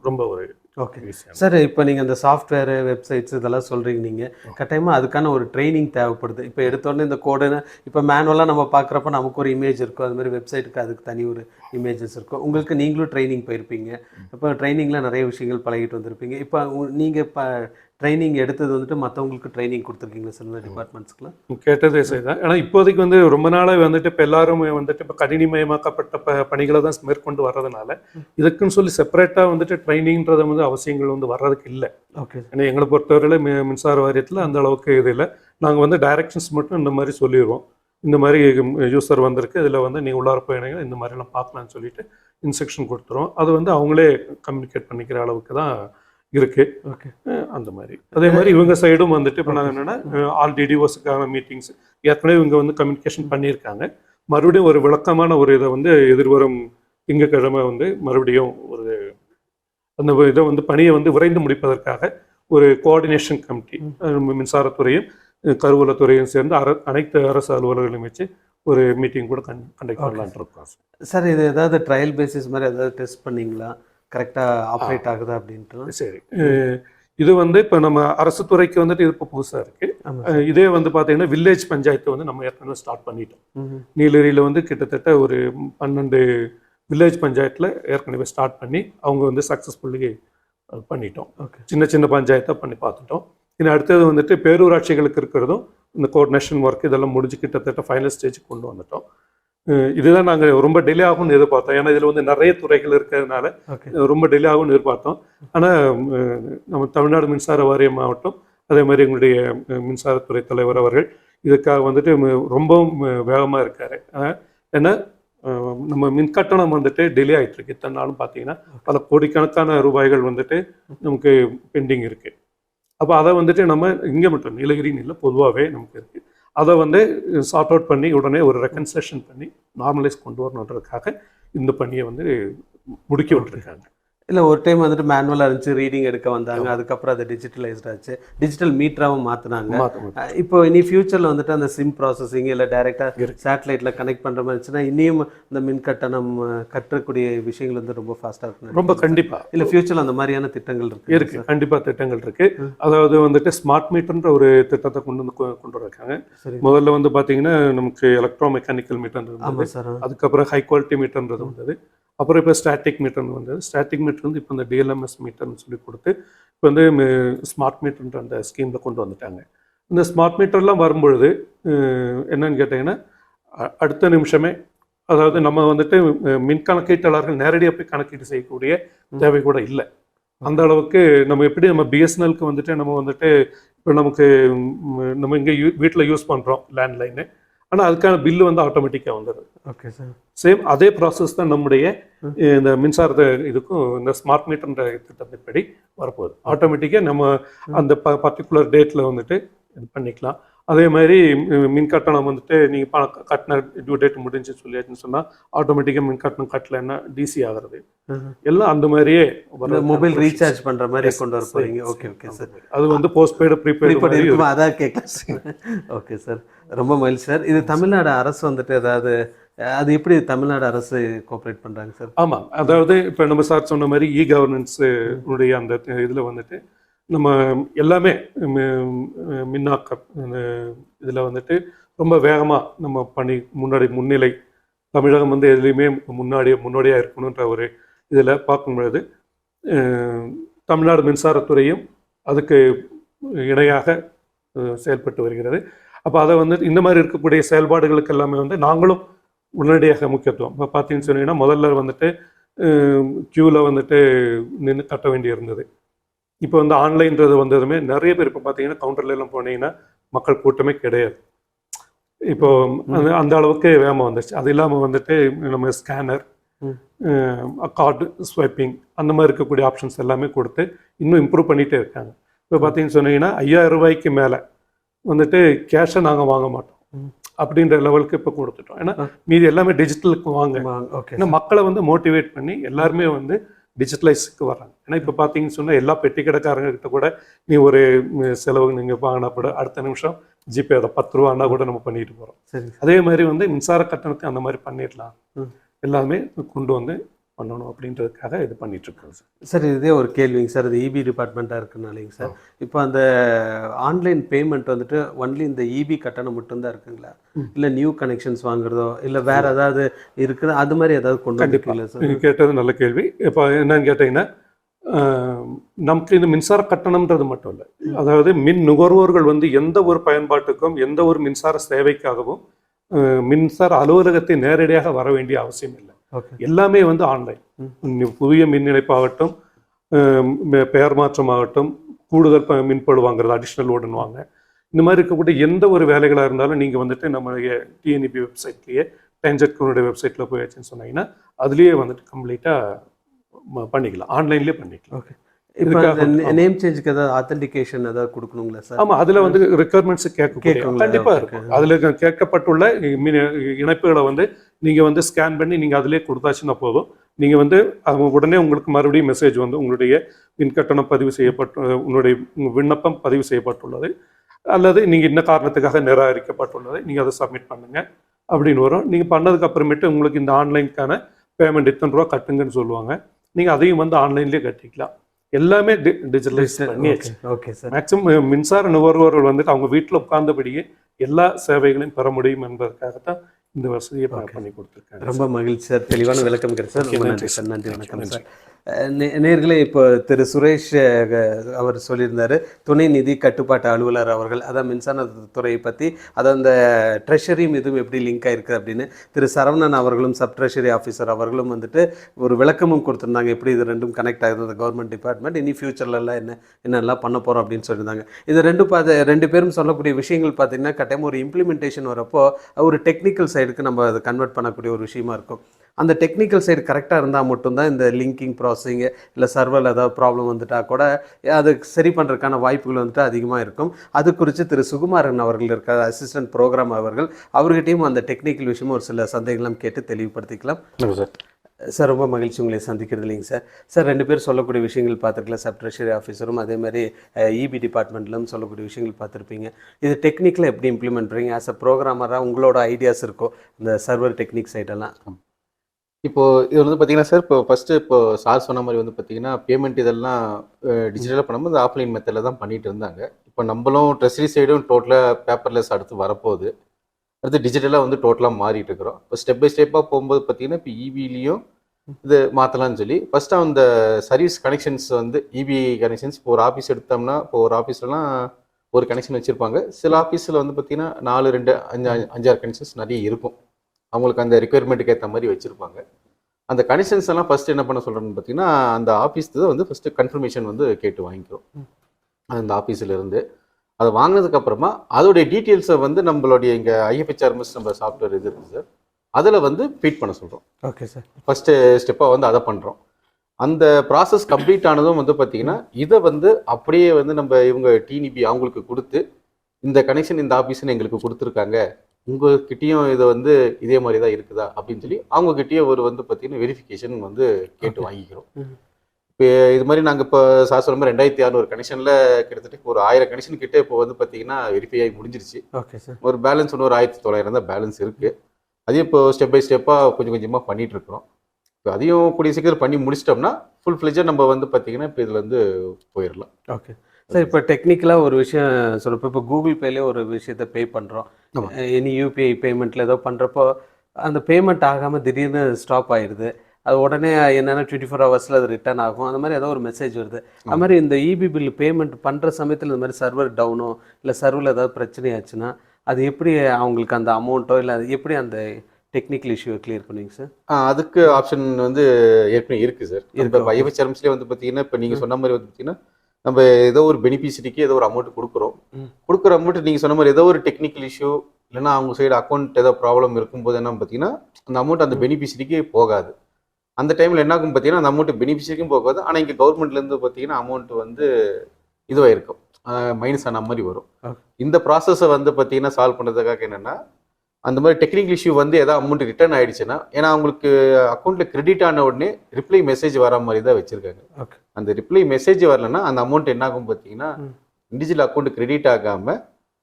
ரொம்ப ஒரு ஓகே சார் இப்போ நீங்கள் இந்த சாஃப்ட்வேர் வெப்சைட்ஸ் இதெல்லாம் சொல்கிறீங்க நீங்கள் கட்டாயமாக அதுக்கான ஒரு ட்ரைனிங் தேவைப்படுது. இப்போ எடுத்தோடனே இந்த கோடுன்னு இப்போ மேனுவலாக நம்ம பார்க்குறப்ப நமக்கு ஒரு இமேஜ் இருக்கும். அது மாதிரி வெப்சைட்டுக்கு அதுக்கு தனி ஒரு இமேஜஸ் இருக்கும். உங்களுக்கு நீங்களும் ட்ரைனிங் போயிருப்பீங்க. இப்போ ட்ரைனிங்கில் நிறைய விஷயங்கள் பழகிட்டு வந்திருப்பீங்க. இப்போ நீங்கள் இப்போ ட்ரைனிங் எடுத்தது வந்துட்டு மற்றவங்களுக்கு ட்ரைனிங் கொடுத்துருக்கீங்களா சார் இந்த டிபார்ட்மெண்ட்ஸ்க்குலாம் கேட்டதே சரிதான். ஏன்னா இப்போதைக்கு வந்து ரொம்ப நாளாக வந்துட்டு இப்போ எல்லாரும் வந்துட்டு இப்போ கணினிமயமாக்கப்பட்ட ப பணிகளை தான் மேற்கொண்டு வர்றதுனால இதுக்குன்னு சொல்லி செப்பரேட்டாக வந்துட்டு ட்ரைனிங்ன்றத வந்து அவசியங்கள் வந்து வர்றதுக்கு இல்லை. ஓகே. ஏன்னா எங்களை பொறுத்தவரையில மின்சார வாரியத்தில் அந்த அளவுக்கு இது இல்லை. நாங்கள் வந்து டைரக்ஷன்ஸ் மட்டும் இந்த மாதிரி சொல்லிடுவோம் இந்த மாதிரி யூசர் வந்திருக்கு. இதில் வந்து நீங்கள் உள்ளார போயிடுங்க இந்த மாதிரிலாம் பார்க்கலாம்னு சொல்லிட்டு இன்ஸ்ட்ரக்ஷன் கொடுத்துருவோம். அது வந்து அவங்களே கம்யூனிகேட் பண்ணிக்கிற அளவுக்கு தான் இருக்கு. அந்த மாதிரி. அதே மாதிரி இவங்க சைடும் வந்துட்டு இப்போ நாங்கள் என்னன்னா ஆல் டிடிஓஸுக்கான மீட்டிங்ஸ் ஏற்கனவே இவங்க வந்து கம்யூனிகேஷன் பண்ணியிருக்காங்க. மறுபடியும் ஒரு விளக்கமான ஒரு இதை வந்து எதிர்வரும் திங்கட்கிழமை வந்து மறுபடியும் ஒரு அந்த இதை வந்து பணியை வந்து விரைந்து முடிப்பதற்காக ஒரு கோஆர்டினேஷன் கமிட்டி மின்சாரத்துறையும் கருவூலத்துறையும் சேர்ந்து அர அனைத்து அரசு அலுவலர்களையும் வச்சு ஒரு மீட்டிங் கூட கன் கண்டக்ட் இருக்கோம். சார் இது ஏதாவது ட்ரையல் பேசிஸ் மாதிரி ஏதாவது டெஸ்ட் பண்ணீங்களா? கரெக்டாக ஆப்ரேட் ஆகுதா அப்படின்ட்டு சரி. இது வந்து இப்போ நம்ம அரசு துறைக்கு வந்துட்டு இது இப்போ புதுசாக இருக்கு இதே வந்து பார்த்தீங்கன்னா வில்லேஜ் பஞ்சாயத்து வந்து நம்ம ஏற்கனவே ஸ்டார்ட் பண்ணிட்டோம். நீலகிரியில் வந்து கிட்டத்தட்ட ஒரு பன்னெண்டு வில்லேஜ் பஞ்சாயத்தில் ஏற்கனவே ஸ்டார்ட் பண்ணி அவங்க வந்து சக்ஸஸ்ஃபுல்லி பண்ணிட்டோம். சின்ன சின்ன பஞ்சாயத்தை பண்ணி பார்த்துட்டோம் இனி அடுத்தது வந்துட்டு பேரூராட்சிகளுக்கு இருக்கிறதும் இந்த கோஆர்டினேஷன் ஒர்க் இதெல்லாம் முடிஞ்சு கிட்டத்தட்ட ஃபைனல் ஸ்டேஜுக்கு கொண்டு வந்துட்டோம். இதுதான் நாங்கள் ரொம்ப டிலே ஆகும்னு எதிர்பார்த்தோம். ஏன்னா இதில் வந்து நிறைய துறைகள் இருக்கிறதுனால ரொம்ப டிலே ஆகும்னு எதிர்பார்த்தோம். ஆனால் நம்ம தமிழ்நாடு மின்சார வாரியம் மாவட்டம் அதே மாதிரி எங்களுடைய மின்சாரத்துறை தலைவர் அவர்கள் இதுக்காக வந்துட்டு ரொம்பவும் வேகமாக இருக்காரு. ஏன்னா நம்ம மின் கட்டணம் வந்துட்டு டிலே ஆயிட்டு இருக்கு. இத்தனை நாளும் பார்த்தீங்கன்னா பல கோடிக்கணக்கான ரூபாய்கள் வந்துட்டு நமக்கு பெண்டிங் இருக்கு. அப்போ அதை வந்துட்டு நம்ம இங்கே மட்டும் நீலகிரின்னு இல்லை பொதுவாகவே நமக்கு இருக்கு. அதை வந்து சார்ட் அவுட் பண்ணி உடனே ஒரு ரெக்கன்சேஷன் பண்ணி நார்மலைஸ் கொண்டு வரணுன்றதுக்காக இந்த பணியை வந்து முடுக்கி விட்டுருக்காங்க. இல்லை ஒரு டைம் வந்துட்டு மேனுவலாக இருந்துச்சு ரீடிங் எடுக்க வந்தாங்க. அதுக்கப்புறம் அதை டிஜிட்டலைஸ்ட் ஆச்சு. டிஜிட்டல் மீட்டராகவும் மாற்றினாங்க. இப்போ இனி ஃபியூச்சரில் வந்துட்டு அந்த சிம் ப்ராசஸிங் இல்லை டைரெக்டாக. சேட்டலைட்டில் கனெக்ட் பண்ணுற மாதிரி இருந்துச்சுன்னா இனியும் இந்த மின் கட்டணம் கட்டக்கூடிய விஷயங்கள் வந்து ரொம்ப ஃபாஸ்ட்டாக இருக்கும் ரொம்ப கண்டிப்பா. இல்லை ஃபியூச்சரில் அந்த மாதிரியான திட்டங்கள் இருக்கு. இருக்கு. கண்டிப்பா திட்டங்கள் இருக்கு. அதாவது வந்துட்டு ஸ்மார்ட் மீட்டர்ன்ற ஒரு திட்டத்தை கொண்டு வந்து கொண்டு சரி. முதல்ல வந்து பாத்தீங்கன்னா நமக்கு எலக்ட்ரோ மெக்கானிக்கல் மீட்டர் இருந்தது ஆமாம் சார். அதுக்கப்புறம் ஹை குவாலிட்டி மீட்டர்ன்றது வந்தது. அப்புறம் இப்போ ஸ்டாட்டிக் மீட்டர்னு வந்தது. ஸ்டாட்டிக் மீட்டர் வந்து இப்போ இந்த டிஎல்எம்எஸ் மீட்டர்னு சொல்லி கொடுத்து இப்போ வந்து ஸ்மார்ட் மீட்டர்ன்ற அந்த ஸ்கீமில் கொண்டு வந்துட்டாங்க. இந்த ஸ்மார்ட் மீட்டர்லாம் வரும்பொழுது என்னன்னு கேட்டிங்கன்னா அடுத்த நிமிஷமே அதாவது நம்ம வந்துட்டு மின் கணக்கீட்டாளர்கள் நேரடியாக போய் கணக்கீடு செய்யக்கூடிய தேவை கூட இல்லை. அந்த அளவுக்கு நம்ம எப்படி நம்ம பிஎஸ்என்எல்க்கு வந்துட்டு நம்ம வந்துட்டு இப்போ நமக்கு நம்ம இங்கே யூ வீட்டில் யூஸ் பண்ணுறோம் லேண்ட்லைனு ஆனால் அதுக்கான பில்லு வந்து ஆட்டோமேட்டிக்காக வந்துடுது ஓகே சார் சேம் அதே ப்ராசஸ் தான் நம்முடைய இந்த மின்சாரத்தை இதுக்கும் இந்த ஸ்மார்ட் மீட்டர்ன்ற திட்டத்தின்படி வரப்போகுது. ஆட்டோமேட்டிக்காக நம்ம அந்த ப பர்டிகுலர் டேட்டில் வந்துட்டு இது பண்ணிக்கலாம். அதே மாதிரி மின் கட்டணம் வந்துட்டு நீங்கள் பணம் கட்டின டியூ டேட் முடிஞ்சு சொல்லியாச்சுன்னு சொன்னால் ஆட்டோமேட்டிக்காக மின் கட்டணம் கட்டலைன்னா டிசி ஆகிறது. எல்லாம் அந்த மாதிரியே மொபைல் ரீசார்ஜ் பண்ற மாதிரி கொண்டு வர same. ஓகே ஓகே சார் அது வந்து போஸ்ட் பெய்டு ப்ரீபெய்டு அதான் கேட்கலாம் ஓகே சார் ரொம்ப மகிழ்ச்சி சார் இது தமிழ்நாடு அரசு வந்துட்டு ஏதாவது அது எப்படி தமிழ்நாடு அரசு கோஆப்ரேட் பண்றாங்க சார் ஆமாம் அதாவது இப்போ நம்ம சார் சொன்ன மாதிரி இ கவர்னன்ஸ் உடைய அந்த இதில் வந்துட்டு நம்ம எல்லாமே மி- மின்னாக்கம் இதில் வந்துட்டு ரொம்ப வேகமாக நம்ம பண்ணி முன்னாடி முன்னிலை தமிழகம் வந்து எதுலேயுமே முன்னாடி முன்னோடியாக இருக்கணுன்ற ஒரு இதில் பார்க்கும் பொழுது தமிழ்நாடு மின்சாரத்துறையும் அதுக்கு இணையாக செயல்பட்டு வருகிறது. அப்போ அதை வந்து இந்த மாதிரி இருக்கக்கூடிய செயல்பாடுகளுக்கு எல்லாமே வந்து நாங்களும் உடனடியாக முக்கியத்துவம். இப்போ பார்த்தீங்கன்னு சொன்னீங்கன்னா முதல்ல வந்துட்டு க்யூவில் வந்துட்டு நின்று கட்ட வேண்டி இருந்தது இப்போ வந்து ஆன்லைன்றது வந்ததுமே நிறைய பேர் இப்போ பார்த்தீங்கன்னா கவுண்டர்ல எல்லாம் போனீங்கன்னா மக்கள் கூட்டமே கிடையாது. இப்போ அந்த அளவுக்கு வேகமாக வந்துருச்சு. அது இல்லாமல் வந்துட்டு நம்ம ஸ்கேனர். கார்டு ஸ்வைப்பிங் அந்த மாதிரி இருக்கக்கூடிய ஆப்ஷன்ஸ் எல்லாமே கொடுத்து இன்னும் இம்ப்ரூவ் பண்ணிகிட்டே இருக்காங்க. இப்போ பார்த்தீங்கன்னு சொன்னீங்கன்னா ஐயாயிரம் ரூபாய்க்கு மேலே வந்துட்டு கேஷை நாங்கள் வாங்க மாட்டோம். அப்படின்ற லெவலுக்கு இப்போ கொடுத்துட்டோம். ஏன்னா. மீதி எல்லாமே டிஜிட்டலுக்கு வாங்க. ஏன்னா மக்களை வந்து மோட்டிவேட் பண்ணி எல்லாருமே வந்து டிஜிட்டலைஸ்க்கு வர்றாங்க. ஏன்னா இப்போ பார்த்தீங்கன்னு சொன்னால் எல்லா பெட்டி கடைக்காரங்க கிட்ட கூட நீ ஒரு செலவு நீங்கள் வாங்கினா கூட அடுத்த நிமிஷம் ஜிபே அதை பத்து ரூபான்னா கூட நம்ம பண்ணிட்டு போகிறோம் அதே மாதிரி வந்து மின்சார கட்டணத்தை அந்த மாதிரி பண்ணிடலாம். எல்லாமே கொண்டு வந்து பண்ணணும் அப்படின்றதுக்காக இது பண்ணிட்டு இருக்கோம் சார். சார் இதே ஒரு கேள்விங்க சார். இது இபி டிபார்ட்மெண்ட்டாக இருக்குனாலேங்க சார். இப்போ அந்த ஆன்லைன் பேமெண்ட் வந்துட்டு ஒன்லி இந்த இபி கட்டணம் மட்டும்தான் இருக்குங்களா. இல்லை நியூ கனெக்ஷன்ஸ் வாங்குறதோ இல்லை வேற ஏதாவது இருக்குது? அது மாதிரி ஏதாவது கொண்டு. வந்துருக்கீங்களா சார்? நீங்க கேட்டது நல்ல கேள்வி. இப்போ என்னன்னு கேட்டீங்கன்னா நமக்கு இந்த மின்சார கட்டணம்ன்றது மட்டும் இல்லை. அதாவது மின் நுகர்வோர்கள் வந்து எந்த ஒரு பயன்பாட்டுக்கும் எந்த ஒரு மின்சார சேவைக்காகவும் மின்சார அலுவலகத்தை நேரடியாக வர வேண்டிய அவசியம் இல்லை. எல்லாமே வந்து ஆன்லைன். புதிய மின் இணைப்பாகட்டும் பெயர் மாற்றமாகட்டும் கூடுதல் மின்படு வாங்குறது அடிஷ்னல் லோடுன்னுவாங்க இந்த மாதிரி இருக்கக்கூடிய எந்த ஒரு வேலைகளாக இருந்தாலும் நீங்கள் வந்துட்டு நம்மளுடைய டிஎன்இபி வெப்சைட்லேயே டென்ஜெட்கனுடைய வெப்சைட்டில் போயாச்சுன்னு சொன்னீங்கன்னா அதுலேயே வந்துட்டு கம்ப்ளீட்டாக பண்ணிக்கலாம். ஆன்லைன்லேயே பண்ணிக்கலாம். ஓகே நேம் சேஞ்சுக்கு ஏதாவது ஆத்தென்டிகேஷன் ஏதாவது கொடுக்கணுங்களா சார் ஆமா அதுல வந்து ரெக்குயர்மெண்ட்ஸ் கேட்க கேட்குங்களா? கண்டிப்பா Okay. இருக்கும். அதுல கேட்கப்பட்டுள்ள இணைப்புகளை வந்து நீங்க வந்து ஸ்கேன் பண்ணி நீங்க அதிலே கொடுத்தாச்சுன்னா போதும். நீங்க வந்து உடனே உங்களுக்கு மறுபடியும் மெசேஜ் வந்து உங்களுடைய மின் கட்டணம் பதிவு செய்யப்பட்டு உங்களுடைய விண்ணப்பம் பதிவு செய்யப்பட்டுள்ளது. அல்லது நீங்க இந்த காரணத்துக்காக நிராகரிக்கப்பட்டுள்ளது நீங்க அதை சப்மிட் பண்ணுங்க. அப்படின்னு வரும். நீங்க பண்ணதுக்கு அப்புறமேட்டு உங்களுக்கு இந்த ஆன்லைனுக்கான பேமெண்ட் இத்தனை ரூபா கட்டுங்கன்னு சொல்லுவாங்க. நீங்க அதையும் வந்து ஆன்லைன்லயே கட்டிக்கலாம். எல்லாமே டிஜிட்டலைஸ் பண்ணியாச்சு. ஓகே சார் மேக்சிமம் மின்சார நுகர்வோர்கள் வந்துட்டு அவங்க வீட்டில் உட்கார்ந்தபடியே எல்லா சேவைகளையும் பெற முடியும் என்பதற்காகத்தான் இந்த வசதியை பண்ணி கொடுத்துருக்காங்க ரொம்ப மகிழ்ச்சி சார் தெளிவான விளக்கம் கிடைச்சு சார். Okay, ரொம்ப நன்றி சார். நன்றி வணக்கம். சார். நேர்களே இப்போ திரு சுரேஷ் அவர் சொல்லியிருந்தாரு துணை நிதி கட்டுப்பாட்டு அலுவலர் அவர்கள் அதான் மின்சார துறையை பற்றி அது அந்த ட்ரெஷரியும் இதுவும் எப்படி லிங்க் ஆயிருக்கு அப்படின்னு திரு சரவணன் அவர்களும் சப் ட்ரெஷரி ஆஃபீஸர் அவர்களும் வந்துட்டு ஒரு விளக்கமும் கொடுத்துருந்தாங்க. எப்படி இது ரெண்டும் கனெக்ட் ஆகுது அந்த கவர்மெண்ட் டிபார்ட்மெண்ட் இனி ஃபியூச்சர்லலாம் என்ன என்னெல்லாம் பண்ண போகிறோம் அப்படின்னு சொல்லியிருந்தாங்க. இது ரெண்டு பார்த்து ரெண்டு பேரும் சொல்லக்கூடிய விஷயங்கள் பார்த்தீங்கன்னா கட்டாயம் ஒரு இம்ப்ளிமெண்டேஷன் வரப்போ ஒரு டெக்னிக்கல் சைடுக்கு நம்ம அதை கன்வெர்ட் பண்ணக்கூடிய ஒரு விஷயமா இருக்கும். அந்த டெக்னிக்கல் சைடு கரெக்டாக இருந்தால் மட்டும்தான் இந்த லிங்கிங் ப்ராசஸிங்கு இல்லை சர்வரில் ஏதாவது ப்ராப்ளம் வந்துட்டா கூட அது சரி பண்ணுறதுக்கான வாய்ப்புகள் வந்துட்டு அதிகமாக இருக்கும். அது குறித்து திரு சுகுமாரன் அவர்கள் இருக்கிற அசிஸ்டன்ட் ப்ரோக்ராம் அவர்கள் அவர்கிட்டையும் அந்த டெக்னிக்கல் விஷயமும் ஒரு சில சந்தேகங்களும் கேட்டு தெளிவுபடுத்திக்கலாம். சார். சார் ரொம்ப மகிழ்ச்சி உங்களை சந்திக்கிறது இல்லைங்க சார். சார் ரெண்டு பேர் சொல்லக்கூடிய விஷயங்கள் பார்த்துருக்கலாம். சப் ட்ரெஷரி ஆஃபீஸரும் அதே மாதிரி இபி டிபார்ட்மெண்ட்லும் சொல்லக்கூடிய விஷயங்கள் பார்த்துருப்பீங்க. இது டெக்னிக்கில் எப்படி இம்ப்ளிமெண்ட் பண்ணுறீங்க ஆஸ் அ ப்ரோக்ராமராக உங்களோட ஐடியாஸ் இருக்கும் இந்த சர்வர் டெக்னிக் சைடெல்லாம் இப்போ இது வந்து பார்த்தீங்கன்னா சார் இப்போ ஃபஸ்ட்டு இப்போ சார் சொன்ன மாதிரி வந்து பார்த்தீங்கன்னா பேமெண்ட் இதெல்லாம் டிஜிட்டலாக பண்ணும்போது ஆஃப்லைன் மெத்தடில் தான் பண்ணிட்டு இருந்தாங்க. இப்போ நம்மளும் ட்ரெஸரி சைடும் டோட்டலாக பேப்பர்லெஸ் அடுத்து வரப்போகுது. அடுத்து டிஜிட்டலாக வந்து டோட்டலாக மாறிட்டு இருக்கிறோம். இப்போ ஸ்டெப் பை ஸ்டெப்பாக போகும்போது பார்த்தீங்கன்னா இப்போ e இவிலையும் இது மாற்றலாம்னு சொல்லி. ஃபர்ஸ்ட் அந்த சர்வீஸ் கனெக்ஷன்ஸ் வந்து இபி கனெக்ஷன்ஸ் இப்போ ஒரு ஆஃபீஸ் எடுத்தோம்னா இப்போ ஒரு ஆஃபீஸ்லாம் ஒரு கனெக்ஷன் வச்சுருப்பாங்க. சில ஆஃபீஸில் வந்து பார்த்தீங்கன்னா நாலு ரெண்டு அஞ்சு அஞ்சாறு கனெக்ஷன்ஸ் நிறைய இருக்கும். அவங்களுக்கு அந்த ரெக்குயர்மெண்ட்டுக்கு ஏற்ற மாதிரி வச்சுருப்பாங்க. அந்த கனெக்ஷன்ஸ் எல்லாம் ஃபர்ஸ்ட் என்ன பண்ண சொல்கிறேன்னு பார்த்தீங்கன்னா அந்த ஆஃபீஸ் வந்து ஃபர்ஸ்ட் கன்ஃபர்மேஷன் வந்து கேட்டு வாங்கிக்கிறோம். அந்த ஆஃபீஸில் இருந்து. அதை வாங்கினதுக்கு அப்புறமா அதோடைய டீட்டெயில்ஸை வந்து நம்மளுடைய இங்கே ஐஎஃப்ஹெச்ஆர்எம்எஸ் நம்ம சாஃப்ட்வேர் இது இருக்குது சார் அதில் வந்து ஃபீட் பண்ண சொல்கிறோம் ஓகே சார் ஃபஸ்ட்டு ஸ்டெப்பாக வந்து அதை பண்ணுறோம் அந்த ப்ராசஸ் கம்ப்ளீட் ஆனதும் வந்து பார்த்தீங்கன்னா இதை வந்து அப்படியே வந்து நம்ம இவங்க டினிபி அவங்களுக்கு கொடுத்து இந்த கனெக்ஷன் இந்த ஆஃபீஸ்னு எங்களுக்கு கொடுத்துருக்காங்க. உங்ககிட்டயும் இதை வந்து இதே மாதிரி தான் இருக்குதா? அப்படின்னு சொல்லி அவங்ககிட்டயும் ஒரு வந்து பார்த்தீங்கன்னா வெரிஃபிகேஷன் வந்து கேட்டு. வாங்கிக்கிறோம். இப்போ இது மாதிரி நாங்கள் இப்போ சார் சொல்ல மாதிரி ரெண்டாயிரத்தி அறநூறு கனெக்ஷனில் கிட்டத்தட்ட ஒரு ஆயிரம் கனெக்ஷன் கிட்ட இப்போ வந்து பார்த்தீங்கன்னா வெரிஃபை ஆகி முடிஞ்சிருச்சு. ஓகே சார் ஒரு பேலன்ஸ் ஒன்று ஒரு ஆயிரத்தி தொள்ளாயிரம் தான் பேலன்ஸ் இருக்கு. அதையும் இப்போ ஸ்டெப் பை ஸ்டெப்பாக கொஞ்சம் கொஞ்சமாக பண்ணிட்டு இருக்கிறோம் இப்போ அதையும் கூடிய சீக்கிரம் பண்ணி முடிச்சிட்டோம்னா ஃபுல் ஃப்ளெஜாக நம்ம வந்து பார்த்தீங்கன்னா இப்போ இதுல இருந்து போயிடலாம். ஓகே சார் இப்போ டெக்னிக்கலாக ஒரு விஷயம் சொல்கிறப்ப இப்போ கூகுள் பேலேயே ஒரு விஷயத்த பே பண்ணுறோம். எனி யூபிஐ பேமெண்ட்டில் ஏதோ பண்ணுறப்போ அந்த பேமெண்ட் ஆகாமல் திடீர்னு ஸ்டாப் ஆயிடுது அது உடனே என்னென்னா டுவெண்ட்டி ஃபோர் ஹவர்ஸில் அது ரிட்டர்ன் ஆகும். அந்த மாதிரி ஏதோ ஒரு மெசேஜ் வருது. அது மாதிரி இந்த இபி பில் பேமெண்ட் பண்ணுற சமயத்தில் இந்த மாதிரி சர்வர் டவுனோ இல்லை சர்வரில் ஏதாவது பிரச்சனை ஆச்சுன்னா அது எப்படி அவங்களுக்கு அந்த அமௌண்ட்டோ இல்லை அது எப்படி அந்த டெக்னிக்கல் இஷ்யூவை கிளியர் பண்ணுவீங்க சார் அதுக்கு ஆப்ஷன் வந்து ஏற்கனவே இருக்கு சார் இப்போ ஐஎஃப்எச்ஆர்எம்ஸ்லேயே வந்து பார்த்தீங்கன்னா இப்போ நீங்கள் சொன்ன மாதிரி வந்து பார்த்தீங்கன்னா நம்ம ஏதோ ஒரு பெனிஃபிஷரிக்கு ஏதோ ஒரு அமௌண்ட் கொடுக்குறோம். கொடுக்குற அமௌண்ட் நீங்கள் சொன்ன மாதிரி ஏதோ ஒரு டெக்னிக்கல் இஷ்யூ இல்லைன்னா அவங்க சைடு அக்கௌண்ட் ஏதோ ப்ராப்ளம் இருக்கும்போது என்ன பார்த்தீங்கன்னா அந்த அமௌண்ட் அந்த பெனிஃபிஷரிக்கு போகாது. அந்த டைமில் என்ன ஆகும் பார்த்தீங்கன்னா அந்த அமௌண்ட் பெனிஃபிஷரிக்கும் போகாது. ஆனால் இங்கே கவர்மெண்ட்லேருந்து பார்த்தீங்கன்னா அமௌண்ட் வந்து இதுவாக இருக்கும் மைனஸ் ஆன மாதிரி வரும். இந்த ப்ராசஸை வந்து பார்த்தீங்கன்னா சால்வ் பண்ணுறதுக்காக என்னென்னா அந்த மாதிரி டெக்னிக்கல் இஷ்யூ வந்து ஏதாவது அமௌண்ட் ரிட்டர்ன் ஆயிடுச்சுன்னா ஏன்னா அவங்களுக்கு அக்கௌண்ட்டில் கிரெடிட் ஆன உடனே ரிப்ளை மெசேஜ் வர மாதிரி தான் வச்சுருக்காங்க. அந்த ரிப்ளை மெசேஜ் வரலன்னா அந்த அமௌண்ட் என்ன ஆகும் பார்த்தீங்கன்னா ம். இண்டிவிஜுவல் அக்கௌண்ட் கிரெடிட் ஆகாமல்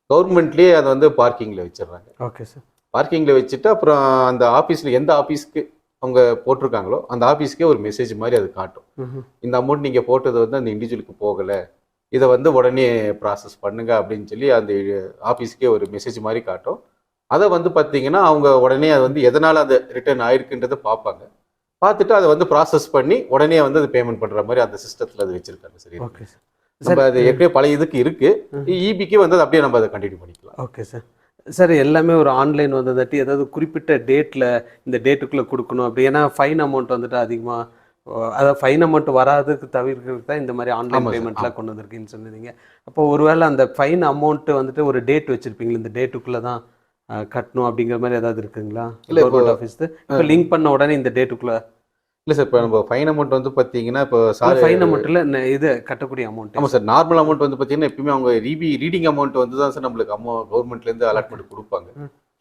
கவர்மெண்ட்லேயே அதை வந்து பார்க்கிங்கில் வச்சிடுறாங்க. ஓகே சார் பார்க்கிங்கில் வச்சுட்டு அப்புறம் அந்த ஆஃபீஸில் எந்த ஆஃபீஸ்க்கு அவங்க போட்டிருக்காங்களோ அந்த ஆஃபீஸ்க்கே ஒரு மெசேஜ் மாதிரி அது காட்டும். இந்த அமௌண்ட் நீங்கள் போட்டது வந்து அந்த இண்டிவிஜுவலுக்கு போகலை. இதை வந்து உடனே ப்ராசஸ் பண்ணுங்க அப்படின்னு சொல்லி அந்த ஆஃபீஸ்க்கே ஒரு மெசேஜ் மாதிரி காட்டும். அதை வந்து பார்த்தீங்கன்னா அவங்க உடனே அது வந்து எதனால் அது ரிட்டர்ன் ஆயிருக்குன்றதை பார்ப்பாங்க. பார்த்துட்டு அதை வந்து ப்ராசஸ் பண்ணி உடனே வந்து அது பேமெண்ட் பண்ணுற மாதிரி அந்த சிஸ்டத்தில் அது வச்சிருக்காங்க சரி. ஓகே சார் நம்ம அது ஏற்கனவே பழைய இதுக்கு இருக்கு. ம். இபிக்கு வந்து அது அப்படியே நம்ம அதை கண்டினியூ பண்ணிக்கலாம். ஓகே சார் சார் எல்லாமே ஒரு ஆன்லைன் வந்ததாட்டி ஏதாவது குறிப்பிட்ட டேட்டில் இந்த டேட்டுக்குள்ளே கொடுக்கணும் அப்படி. ஏன்னா ஃபைன் அமௌண்ட் வந்துட்டு அதிகமாக அதாவது ஃபைன் அமௌண்ட் வராதுக்கு தவிர்க்கிறதுக்கு தான் இந்த மாதிரி ஆன்லைன் பேமெண்ட்லாம் கொண்டு வந்திருக்கீங்கன்னு சொன்னீங்க. அப்போ ஒருவேளை அந்த ஃபைன் அமௌண்ட்டு வந்துட்டு ஒரு டேட் வச்சுருப்பீங்களா? இந்த டேட்டுக்குள்ளே தான் கட்டணும் அப்படிங்கிற மாதிரி ஏதாவது இருக்குங்களா? இல்ல, கவர்மெண்ட் ஆஃபீஸ் இப்போ லிங்க் பண்ண உடனே இந்த டேட்டுக்குள்ளே இல்லை சார் இப்போ நம்ம ஃபைன் அமௌண்ட் வந்து பார்த்தீங்கன்னா இப்போ சார் ஃபைன் அமௌண்ட்டில் இது கட்டக்கூடிய அமௌண்ட் ஆமாம் சார் நார்மல் அமௌண்ட் வந்து பார்த்தீங்கன்னா எப்பயுமே அவங்க ரீபி ரீடிங் அமௌண்ட் வந்து தான் சார் நம்மளுக்கு அமௌ கவர்மெண்ட்லேருந்து அலாட்மெண்ட் கொடுப்பாங்க.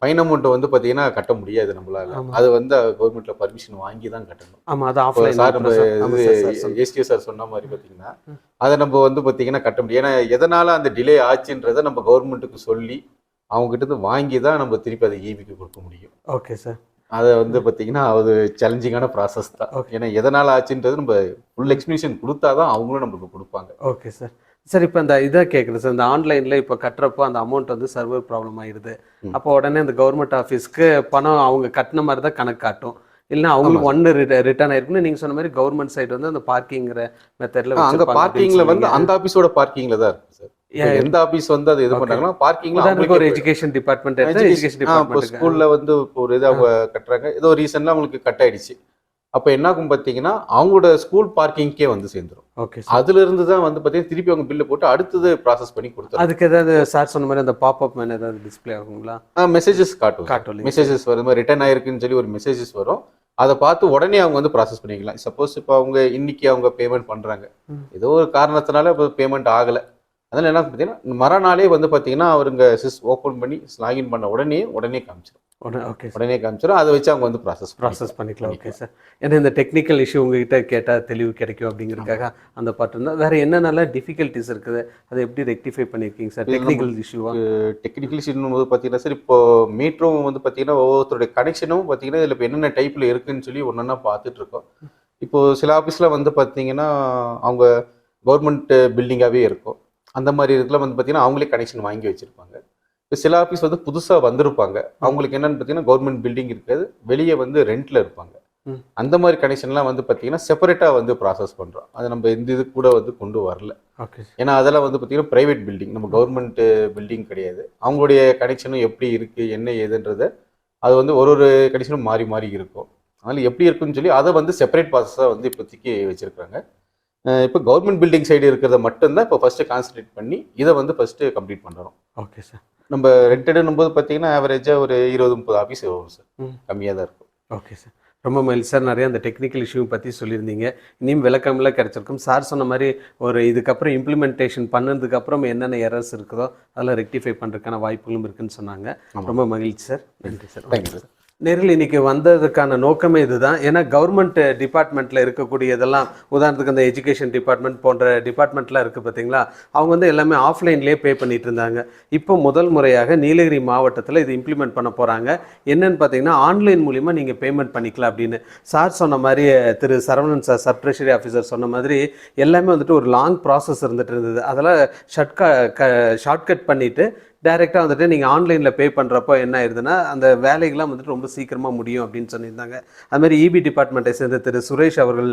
ம். ஃபைன் அமௌண்ட் வந்து பார்த்தீங்கன்னா கட்ட முடியாது நம்மளால. அது வந்து கவர்மெண்ட்ல பர்மிஷன் வாங்கி தான் கட்டணும் ஆமாம் அது ஆஃப்லைன் சார் நம்ம ஆமாம் சார். எஸ்டிஓ சொன்ன மாதிரி பார்த்தீங்கன்னா. அதை நம்ம வந்து பார்த்தீங்கன்னா கட்ட முடியும் ஏன்னா எதனால அந்த டிலே ஆச்சுன்றதை நம்ம கவர்மெண்ட்டுக்கு சொல்லி அவங்க கிட்ட இருந்து வாங்கி தான் நம்ம திருப்பி அதை ஈபிக்கு கொடுக்க முடியும் ஓகே சார் அதை வந்து பார்த்தீங்கன்னா அது சேலஞ்சிங்கான ப்ராசஸ் தான். ஏன்னா எதனால ஆச்சுன்றது நம்ம ஃபுல் எக்ஸ்பிளேஷன் கொடுத்தா தான் அவங்களும் நம்மளுக்கு கொடுப்பாங்க ஓகே சார் சார் இப்போ இந்த இதை கேட்குறேன் சார். இந்த ஆன்லைனில் இப்போ கட்டுறப்போ அந்த அமௌண்ட் வந்து சர்வர் ப்ராப்ளம் ஆயிடுது. அப்போ உடனே இந்த கவர்மெண்ட் ஆஃபீஸ்க்கு பணம் அவங்க கட்டின மாதிரி தான் கணக்கு காட்டும். இல்லைன்னா அவங்களுக்கு. ஒன்று ரிட்டர்ன் ஆயிருக்குன்னு நீங்கள் சொன்ன மாதிரி கவர்மெண்ட் சைடு வந்து அந்த பார்க்கிங்கிற மெத்தடில் அங்க பார்க்கிங்ல வந்து அந்த ஆஃபீஸோட பார்க்கிங்ல தான் இருக்கு சார். எந்த ஆபீஸ் வந்து அது இது. பண்றாங்கன்னா பார்க்கிங்ல ஒரு எஜுகேஷன் டிபார்ட்மெண்ட் எஜுகேஷன் ஸ்கூல்ல வந்து ஒரு இது அவங்க கட்டுறாங்க. ஏதோ ரீசன்ல அவங்களுக்கு கட் ஆயிடுச்சு. அப்ப என்ன ஆகும் பாத்தீங்கன்னா அவங்களோட ஸ்கூல் பார்க்கிங்க்கே வந்து சேர்ந்துரும். ஓகே அதுல இருந்து தான் வந்து பாத்தீங்கன்னா திருப்பி அவங்க பில்லு போட்டு அடுத்தது ப்ராசஸ் பண்ணி கொடுத்துரும். அதுக்கு ஏதாவது சார் சொன்ன மாதிரி அந்த பாப்அப் மேன் ஏதாவது டிஸ்ப்ளே ஆகுங்களா? மெசேஜஸ் காட்டும். காட்டும் மெசேஜஸ் வரும். ரிட்டர்ன் ஆயிருக்குன்னு சொல்லி ஒரு மெசேஜஸ் வரும். அதை பார்த்து உடனே அவங்க வந்து ப்ராசஸ் பண்ணிக்கலாம். சப்போஸ் இப்போ அவங்க இன்னைக்கு அவங்க பேமெண்ட் பண்றாங்க. ம். ஏதோ ஒரு காரணத்தினால இப்போ பேமெண்ட் ஆகல. அதனால என்ன பார்த்தீங்கன்னா மறுநாளே வந்து பார்த்தீங்கன்னா அவருங்க சிஸ் ஓப்பன் பண்ணி லாகின் பண்ண உடனே உடனே காமிச்சிடும் ஓகே சார் உடனே காமிச்சிடும் அதை வச்சு அவங்க வந்து ப்ராசஸ் ப்ராசஸ் பண்ணிக்கலாம் ஓகே சார் ஏன்னா இந்த டெக்னிக்கல் இஷ்யூ உங்ககிட்ட கேட்டால் தெளிவு கிடைக்கும் அப்படிங்கிறதுக்காக அந்த பாட்டு இருந்தால் வேற என்னென்னலாம் டிஃபிகல்ட்டிஸ் இருக்குது? அதை எப்படி ரெக்டிஃபை பண்ணியிருக்கீங்க சார் டெக்னிக்கல் இஷ்யூவா டெக்னிக்கல் ஷீட்னு போது பார்த்தீங்கன்னா சார் இப்போ மீட்டரும் வந்து பார்த்தீங்கன்னா ஒவ்வொருத்தருடைய கனெக்ஷனும் பார்த்தீங்கன்னா இதில் இப்போ என்னென்ன டைப்பில் இருக்குன்னு சொல்லி ஒன்றா பார்த்துட்டு இருக்கோம். இப்போ சில ஆஃபீஸில் வந்து பார்த்தீங்கன்னா அவங்க கவர்மெண்ட் பில்டிங்காகவே இருக்கும். அந்த மாதிரி இதுல வந்து பார்த்தீங்கன்னா அவங்களே கனெக்ஷன் வாங்கி வச்சிருப்பாங்க. இப்போ சில ஆஃபீஸ் வந்து புதுசாக வந்திருப்பாங்க. அவங்களுக்கு என்னன்னு பார்த்தீங்கன்னா கவர்மெண்ட் பில்டிங் இருக்காது. வெளியே வந்து ரெண்ட்ல இருப்பாங்க. அந்த மாதிரி கனெக்ஷன்லாம் வந்து பார்த்தீங்கன்னா செப்பரேட்டாக வந்து ப்ராசஸ் பண்ணுறோம் அது நம்ம எந்த இது கூட வந்து கொண்டு வரல. ஓகே ஏன்னா அதெல்லாம் வந்து பார்த்தீங்கன்னா ப்ரைவேட் பில்டிங் நம்ம கவர்மெண்ட் பில்டிங் கிடையாது. அவங்களுடைய கனெக்ஷனும் எப்படி இருக்குது என்ன ஏதுன்றத அது வந்து ஒரு ஒரு கனெக்ஷனும் மாறி மாறி இருக்கும். அதனால் எப்படி இருக்குன்னு சொல்லி அதை வந்து செப்பரேட் ப்ராசஸாக வந்து இப்போதைக்கு வச்சுருக்காங்க இப்போ கவர்மெண்ட் பில்டிங் சைடு இருக்கிறத மட்டும்தான் இப்போ ஃபஸ்ட்டு கான்சன்ட்ரேட் பண்ணி இதை வந்து ஃபஸ்ட்டு கம்ப்ளீட் பண்ணுறோம் ஓகே சார் நம்ம ரெண்டடுன்னும் போது பார்த்தீங்கன்னா ஆவரேஜாக ஒரு இருபது முப்பது ஆஃபீஸ் வரும் சார். கம்மியாக தான் இருக்கும். ஓகே சார் ரொம்ப மகிழ்ச்சி சார் நிறைய அந்த டெக்னிக்கல் இஷ்யூ பற்றி சொல்லியிருந்தீங்க. இனியும் விளக்கம்லாம் கிடைச்சிருக்கும். சார் சொன்ன மாதிரி ஒரு இதுக்கப்புறம் இம்ப்ளிமெண்டேஷன் பண்ணதுக்கு அப்புறம் என்னென்ன எரர்ஸ் இருக்குதோ அதெல்லாம் ரெக்டிஃபை பண்ணுறதுக்கான வாய்ப்புகளும் இருக்குன்னு சொன்னாங்க. ரொம்ப மகிழ்ச்சி சார் நன்றி சார் தேங்க்யூ சார் நேரில் இன்னைக்கு வந்ததுக்கான நோக்கமே இதுதான். ஏன்னா கவர்மெண்ட் டிபார்ட்மெண்ட்டில் இருக்கக்கூடியதெல்லாம் உதாரணத்துக்கு அந்த எஜுகேஷன் டிபார்ட்மெண்ட் போன்ற டிபார்ட்மெண்ட்லாம் இருக்குது பார்த்தீங்களா அவங்க வந்து எல்லாமே ஆஃப்லைன்லேயே பே பண்ணிட்டு இருந்தாங்க. இப்போ முதல் முறையாக நீலகிரி மாவட்டத்தில் இது இம்ப்ளிமெண்ட் பண்ண போகிறாங்க என்னென்னு பார்த்தீங்கன்னா ஆன்லைன் மூலிமா நீங்கள் பேமெண்ட் பண்ணிக்கலாம் அப்படின்னு. சார் சொன்ன மாதிரி திரு Saravanan sir sub treasury officer சொன்ன மாதிரி எல்லாமே வந்துட்டு ஒரு லாங் ப்ராசஸ் இருந்துகிட்டு இருந்தது. அதெல்லாம் ஷட்கா க ஷார்ட்கட் பண்ணிவிட்டு டைரெக்டாக வந்துட்டு நீங்கள் ஆன்லைனில் பே பண்ணுறப்போ என்ன ஆயிருதுன்னா அந்த வேலைகள்லாம் வந்துட்டு ரொம்ப சீக்கிரமாக முடியும் அப்படின்னு சொல்லியிருந்தாங்க. அதுமாதிரி இபி டிபார்ட்மெண்ட்டை சேர்ந்த திரு சுரேஷ் அவர்கள்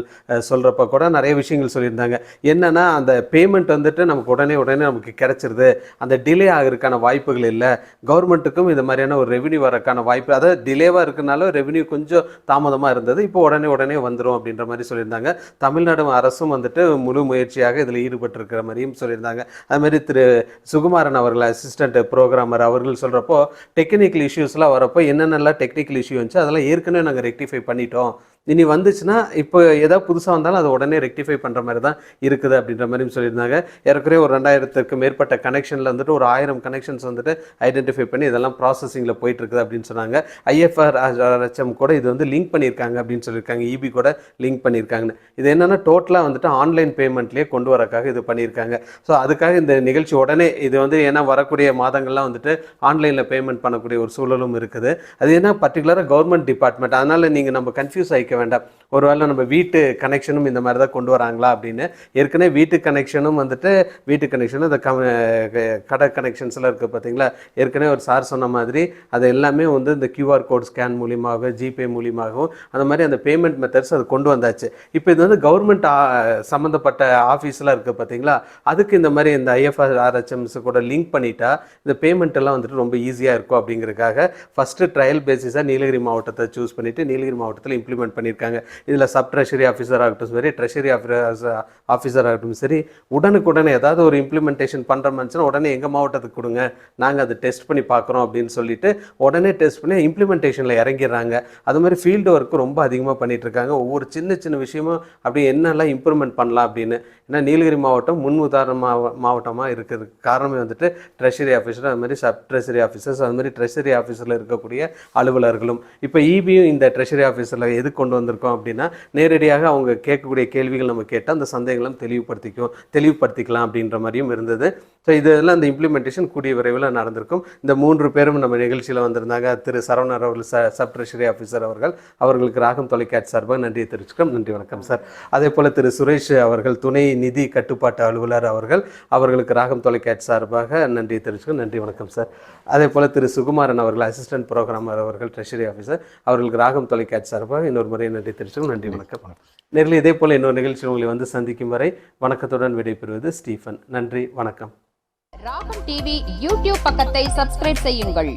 சொல்கிறப்ப கூட நிறைய விஷயங்கள் சொல்லியிருந்தாங்க. என்னென்னா அந்த பேமெண்ட் வந்துட்டு நமக்கு உடனே உடனே நமக்கு கிடைச்சிருது. அந்த டிலே ஆகிறதுக்கான வாய்ப்புகள் இல்லை. கவர்மெண்ட்டுக்கும் இந்த மாதிரியான ஒரு ரெவன்யூ வரக்கான வாய்ப்பு அதாவது டிலேவாக இருக்கனால ரெவன்யூ கொஞ்சம் தாமதமாக இருந்தது. இப்போ உடனே உடனே வந்துடும் அப்படின்ற மாதிரி சொல்லியிருந்தாங்க. தமிழ்நாடு அரசும் வந்துட்டு முழு முயற்சியாக இதில் ஈடுபட்டிருக்கிற மாதிரியும் சொல்லியிருந்தாங்க. அதுமாதிரி திரு சுகுமாரன் அவர்கள் அசிஸ்டன்ட் ப்ரோக்ராமர் அவர்கள் சொல்கிறப்போ டெக்னிக்கல் இஷ்யூஸ்லாம் வரப்போ என்னென்னலாம் டெக்னிக்கல் இஷ்யூ வந்துச்சு அதெல்லாம் ஏற்கனவே நாங்கள் ரெக்டிஃபை பண்ணிட்டோம். இனி வந்துச்சுன்னா இப்போ ஏதாவது புதுசாக வந்தாலும் அதை உடனே ரெக்டிஃபை பண்ணுற மாதிரி தான் இருக்குது அப்படின்ற மாதிரியும் சொல்லியிருந்தாங்க. ஏற்கனவே ஒரு ரெண்டாயிரத்துக்கு மேற்பட்ட கனெக்ஷனில் வந்துட்டு ஒரு ஆயிரம் கனெக்ஷன்ஸ் வந்துட்டு ஐடென்டிஃபை பண்ணி இதெல்லாம் ப்ராசஸிங்கில் போயிட்டு இருக்குது அப்படின்னு சொன்னாங்க. ஐஎஃப்ஆர் ஹெச்எம் கூட இது வந்து லிங்க் பண்ணியிருக்காங்க அப்படின்னு சொல்லியிருக்காங்க. இபி கூட லிங்க் பண்ணியிருக்காங்கன்னு. இது என்னென்னா டோட்டலாக வந்துட்டு ஆன்லைன் பேமெண்ட்லேயே கொண்டு வரக்காக இது பண்ணியிருக்காங்க. ஸோ அதுக்காக இந்த நிகழ்ச்சி உடனே இது வந்து ஏன்னா வரக்கூடிய மாதங்கள்லாம் வந்துட்டு ஆன்லைனில் பேமெண்ட் பண்ணக்கூடிய ஒரு சூழலும் இருக்குது. அது என்ன பர்டிகுலராக கவர்மெண்ட் டிபார்ட்மெண்ட் அதனால் நீங்கள் நம்ம கன்ஃபியூஸ் ஆகிக்க வேண்டாம். ஒருவேளை நம்ம வீட்டு கனெக்ஷனும் இந்த மாதிரி தான் கொண்டு வராங்களா அப்படின்னு. ஏற்கனவே வீட்டு கனெக்ஷனும் வந்துட்டு வீட்டு கனெக்ஷனும் இந்த கம் கடை கனெக்ஷன்ஸ்லாம் இருக்குது பார்த்தீங்களா ஏற்கனவே ஒரு சார் சொன்ன மாதிரி அது எல்லாமே வந்து இந்த கியூஆர் கோட் ஸ்கேன் மூலியமாக ஜிபே மூலியமாகவும் அந்த மாதிரி அந்த பேமெண்ட் மெத்தட்ஸ் அது கொண்டு வந்தாச்சு. இப்போ இது வந்து கவர்மெண்ட் சம்மந்தப்பட்ட ஆஃபீஸ்லாம் இருக்குது பார்த்தீங்களா அதுக்கு இந்த மாதிரி இந்த ஐஎஃப்ஆர்ஆர்ஹெச்எம்ஸ் கூட லிங்க் பண்ணிட்டா இந்த பேமெண்ட் எல்லாம் வந்துட்டு ரொம்ப ஈஸியாக இருக்கும் அப்படிங்கிறதுக்காக ஃபஸ்ட்டு ட்ரையல் பேசிஸாக நீலகிரி மாவட்டத்தை சூஸ் பண்ணிவிட்டு நீலகிரி மாவட்டத்தில் இம்ப்ளிமெண்ட் பண்ணியிருக்காங்க. இதில் சப் ட்ரெஷரி ஆஃபீஸர் ஆகட்டும் சரி ட்ரெஷரி ஆஃபீஸர் ஆகட்டும் சரி உடனுக்குடனே ஏதாவது ஒரு இம்ப்ளிமெண்டேஷன் பண்ணுற மனுச்சுன்னா உடனே எங்கள் மாவட்டத்துக்கு கொடுங்க. நாங்கள் அதை டெஸ்ட் பண்ணி பார்க்குறோம் அப்படின்னு சொல்லிட்டு உடனே டெஸ்ட் பண்ணி இம்ப்ளிமெண்டேஷனில் இறங்கிடுறாங்க. அது மாதிரி ஃபீல்டு ஒர்க்கு ரொம்ப அதிகமாக பண்ணிட்டு இருக்காங்க ஒவ்வொரு சின்ன சின்ன விஷயமும் அப்படி என்னெல்லாம் இம்ப்ரூவ்மெண்ட் பண்ணலாம் அப்படின்னு. ஏன்னா நீலகிரி மாவட்டம் முன் உதாரண மாவட்டமாக இருக்கிறதுக்கு காரணமே வந்துட்டு ட்ரெஷரி ஆஃபீஸர் அது மாதிரி சப் ட்ரெஷரி ஆஃபீஸர்ஸ் அது மாதிரி ட்ரெஷரி ஆஃபீஸில் இருக்கக்கூடிய அலுவலர்களும். இப்போ இபியும் இந்த ட்ரெஷரி ஆஃபீஸில் எது கொண்டு வந்திருக்கோம் அப்படின்னா நேரடியாக அவங்க கேட்கக்கூடிய கேள்விகள் நம்ம கேட்டால் அந்த சந்தேகங்களும் தெளிவுபடுத்திக்கும் தெளிவுபடுத்திக்கலாம் அப்படின்ற மாதிரியும் இருந்தது. ஸோ இதெல்லாம் அந்த இம்ப்ளிமெண்டேஷன் கூடிய விரைவில் நடந்திருக்கும். இந்த மூன்று பேரும் நம்ம நிகழ்ச்சியில் வந்திருந்தாங்க. திரு சரவணர் அவர்கள் ச சப் ட்ரெஷரி ஆஃபீஸர் அவர்கள். அவர்களுக்கு ராகம் தொலைக்காட்சி சார்பாக நன்றியை தெரிவிச்சுக்கிறோம். நன்றி வணக்கம் சார். அதே போல் திரு சுரேஷ் அவர்கள் துணை நிதி கட்டுப்பாட்டு அலுவலர் அவர்கள் அவர்களுக்கு ராகம் தொலைக்காட்சி சார்பாக நன்றியை தெரிவிச்சுக்கிறோம். நன்றி வணக்கம் சார். அதே போல் திரு சுகுமாரன் அவர்கள் அசிஸ்டன்ட் ப்ரோக்ராமர் அவர்கள் ட்ரெஷரி ஆஃபீஸர் அவர்களுக்கு ராகம் தொலைக்காட்சி சார்பாக இன்னொரு முறை நன்றி தெரிவிச்சுக்கிறோம். நன்றி வணக்கம். நேரில் இதே போல் இன்னொரு நிகழ்ச்சி உங்களை வந்து சந்திக்கும் வரை வணக்கத்துடன் விடைபெறுவது ஸ்டீஃபன். நன்றி வணக்கம். ராகம் டிவி யூடியூப் பக்கத்தை சப்ஸ்கிரைப் செய்யுங்கள்.